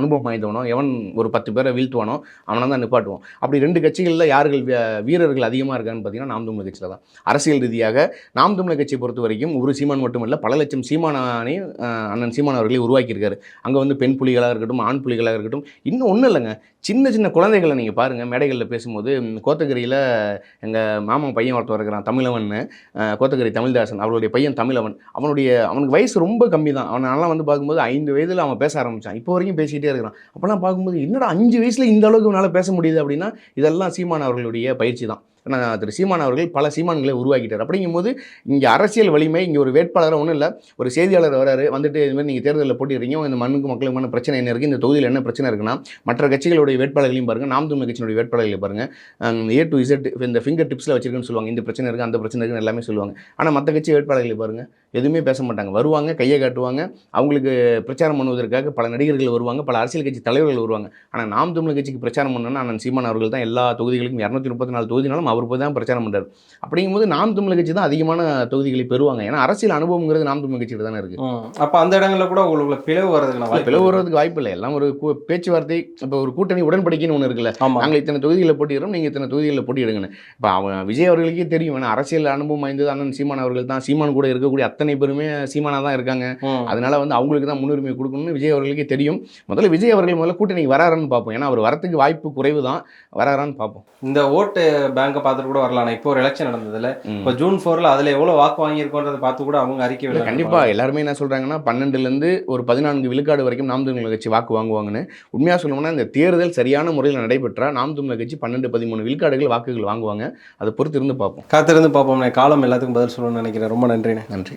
Speaker 2: அனுபவம் வாய்ந்தவனோ எவன் ஒரு பத்து பேரை வீழ்த்துவானோ அவனை தான் நிப்பாட்டுவோம். அப்படி ரெண்டு கட்சிகளில் யார்கள் வீரர்கள் அதிகமாக இருக்கான்னு பார்த்தீங்கன்னா நாம் தமிழர் கட்சியில் தான். அரசியல் ரீதியாக நாம் தமிழர் கட்சியை பொறுத்த வரைக்கும் ஒரு சீமான் மட்டுமல்ல பல லட்சம் சீமானையும் அண்ணன் சீமான் அவர்களே உருவாக்கியிருக்காரு. அங்கே வந்து பெண் புலிகளாக இருக்கட்டும் ஆண் புலிகளாக இருக்கட்டும் இன்னும் ஒன்றும் இல்லைங்க. சின்ன சின்ன குழந்தைகளை நீங்கள் பாருங்கள் மேடைகளில் பேசும்போது கோத்தகிரியில் எங்கள் மாமன் பையன் ஒருத்தர் இருக்கிறான் தமிழவன் கோத்தகிரி தமிழ்தாசன் அவருடைய பையன் தமிழவன். அவனுடைய அவனுக்கு வயசு ரொம்ப கம்மி தான். அவனெல்லாம் வந்து பார்க்கும்போது ஐந்து வயதில் அவன் பேச ஆரம்பிச்சான். இப்போ வரைக்கும் பேசிக்கிட்டே இருக்கிறான். அப்போல்லாம் பார்க்கும்போது என்னடா அஞ்சு வயசில் இந்த அளவுக்கு அவனால் பேச முடியுது அப்படின்னா இதெல்லாம் சீமான் அவர்களுடைய பயிற்சி தான். திரு சீமான் அவர்கள் பல சீமான்களை உருவாக்கிட்டார். அப்படிங்கும்போது இங்கே அரசியல் வலிமை இங்கே ஒரு வேட்பாளராக ஒன்றும் இல்லை. ஒரு செய்தியாளர் வராரு வந்துட்டு இது மாதிரி நீங்கள் தேர்தலில் போட்டிடுறீங்க இந்த மண்ணுக்கு மக்களுக்குமான பிரச்சனை என்ன இருக்குது இந்த தொகுதியில் என்ன பிரச்சனை இருக்குன்னா மற்ற கட்சிகளுடைய வேட்பாளர்களையும் பாருங்கள் நாம் தமிழ் கட்சியினுடைய வேட்பாளர்களையும் பாருங்கள் ஏ டு இசட் இந்த ஃபிங்கர் டிப்ஸில் வச்சிருக்குன்னு சொல்லுவாங்க இந்த பிரச்சனை இருக்குது அந்த பிரச்சனை இருக்குன்னு எல்லாமே சொல்லுவாங்க. ஆனால் மற்ற கட்சி வேட்பாளர்களை பாருங்கள் எதுவுமே பேச மாட்டாங்க. வருவாங்க கையை காட்டுவாங்க அவங்களுக்கு பிரச்சாரம் பண்ணுவதற்காக பல நடிகர்கள் வருவாங்க பல அரசியல் கட்சி தலைவர்கள் வருவாங்க. ஆனால் நாம் தமிழ் கட்சிக்கு பிரச்சாரம் பண்ணணும்னா அண்ணன் சீமான் அவர்கள் தான் எல்லா தொகுதிகளுக்கும் இரநூத்தி முப்பத்தி நாலு தொகுதினாலும் அவர் போய் தான் பிரச்சாரம் பண்ணுறாரு அப்படிங்கும்போது நாம் தமிழ் கட்சி தான் அதிகமான தொகுதிகளை பெறுவாங்க. ஏன்னா அரசியல் அனுபவங்கிறது நாம் தமிழ் கட்சியில் தானே இருக்குது.
Speaker 1: அப்ப அந்த இடங்கள்ல கூட உங்களுக்கு பிளவு வர்றதுக்கான வாய்ப்பு
Speaker 2: பிளவு வர்றதுக்கு வாய்ப்பு இல்லை. எல்லாம் ஒரு பேச்சுவார்த்தை இப்போ ஒரு கூட்டணி உடன்படிக்கைன்னு ஒன்று இருக்குல்ல. நாங்கள் இத்தனை தொகுதிகளில் போட்டியிடுறோம் நீங்கள் இத்தனை தொகுதிகளில் போட்டியிடுங்கன்னு. இப்போ அவன் விஜய் அவர்களுக்கே தெரியும். ஏன்னா அரசியல் அனுபவம் வாய்ந்தது அண்ணன் சீமான் அவர்கள் தான். சீமான் கூட இருக்கக்கூடிய அத்தனை பேருமே சீமானாக தான் இருக்காங்க. அதனால வந்து அவங்களுக்கு தான் முன்னுரிமை கொடுக்கணும்னு விஜய் அவர்களுக்கே தெரியும். முதல்ல விஜய் அவர்கள் முதல்ல கூட்டணிக்கு வராருன்னு பார்ப்போம். ஏன்னா அவர் வரத்துக்கு வாய்ப்பு குறைவு தான் வராரான்னு பார்ப்போம்.
Speaker 1: இந்த ஓட்டு பேங்கை பார்த்துட்டு கூட வரலாம். இப்போ ஒரு எலெக்ஷன் நடந்ததுல. இப்போ ஜூன் ஃபோர்ல அதுல எவ்வளவு வாக்கு வாங்கியிருக்கோன்றதை பார்த்து கூட அவங்க அறிக்கை விடுறாங்க.
Speaker 2: கண்டிப்பா. எல்லாருமே என்ன சொல்றாங்கன்னா பன்னெண்டுலேருந்து ஒரு பதினான்கு விழுக்காடு வரைக்கும் நாம் தமிழர் கட்சி வாக்கு வாங்குவாங்கன்னு. உண்மையாக சொல்லணும்னா இந்த தேர்தல் சரியான முறையில் நடைபெற்றா நாம் தமிழர் கட்சி பன்னெண்டு பதிமூணு விழுக்காடுகள் வாக்குகள் வாங்குவாங்க. அதை பொறுத்து இருந்து பார்ப்போம்.
Speaker 1: காத்திருந்து பார்ப்போம் காலம் எல்லாத்துக்கும் பதில் சொல்லணும்னு நினைக்கிறேன். ரொம்ப நன்றிண்ணே.
Speaker 2: நன்றி.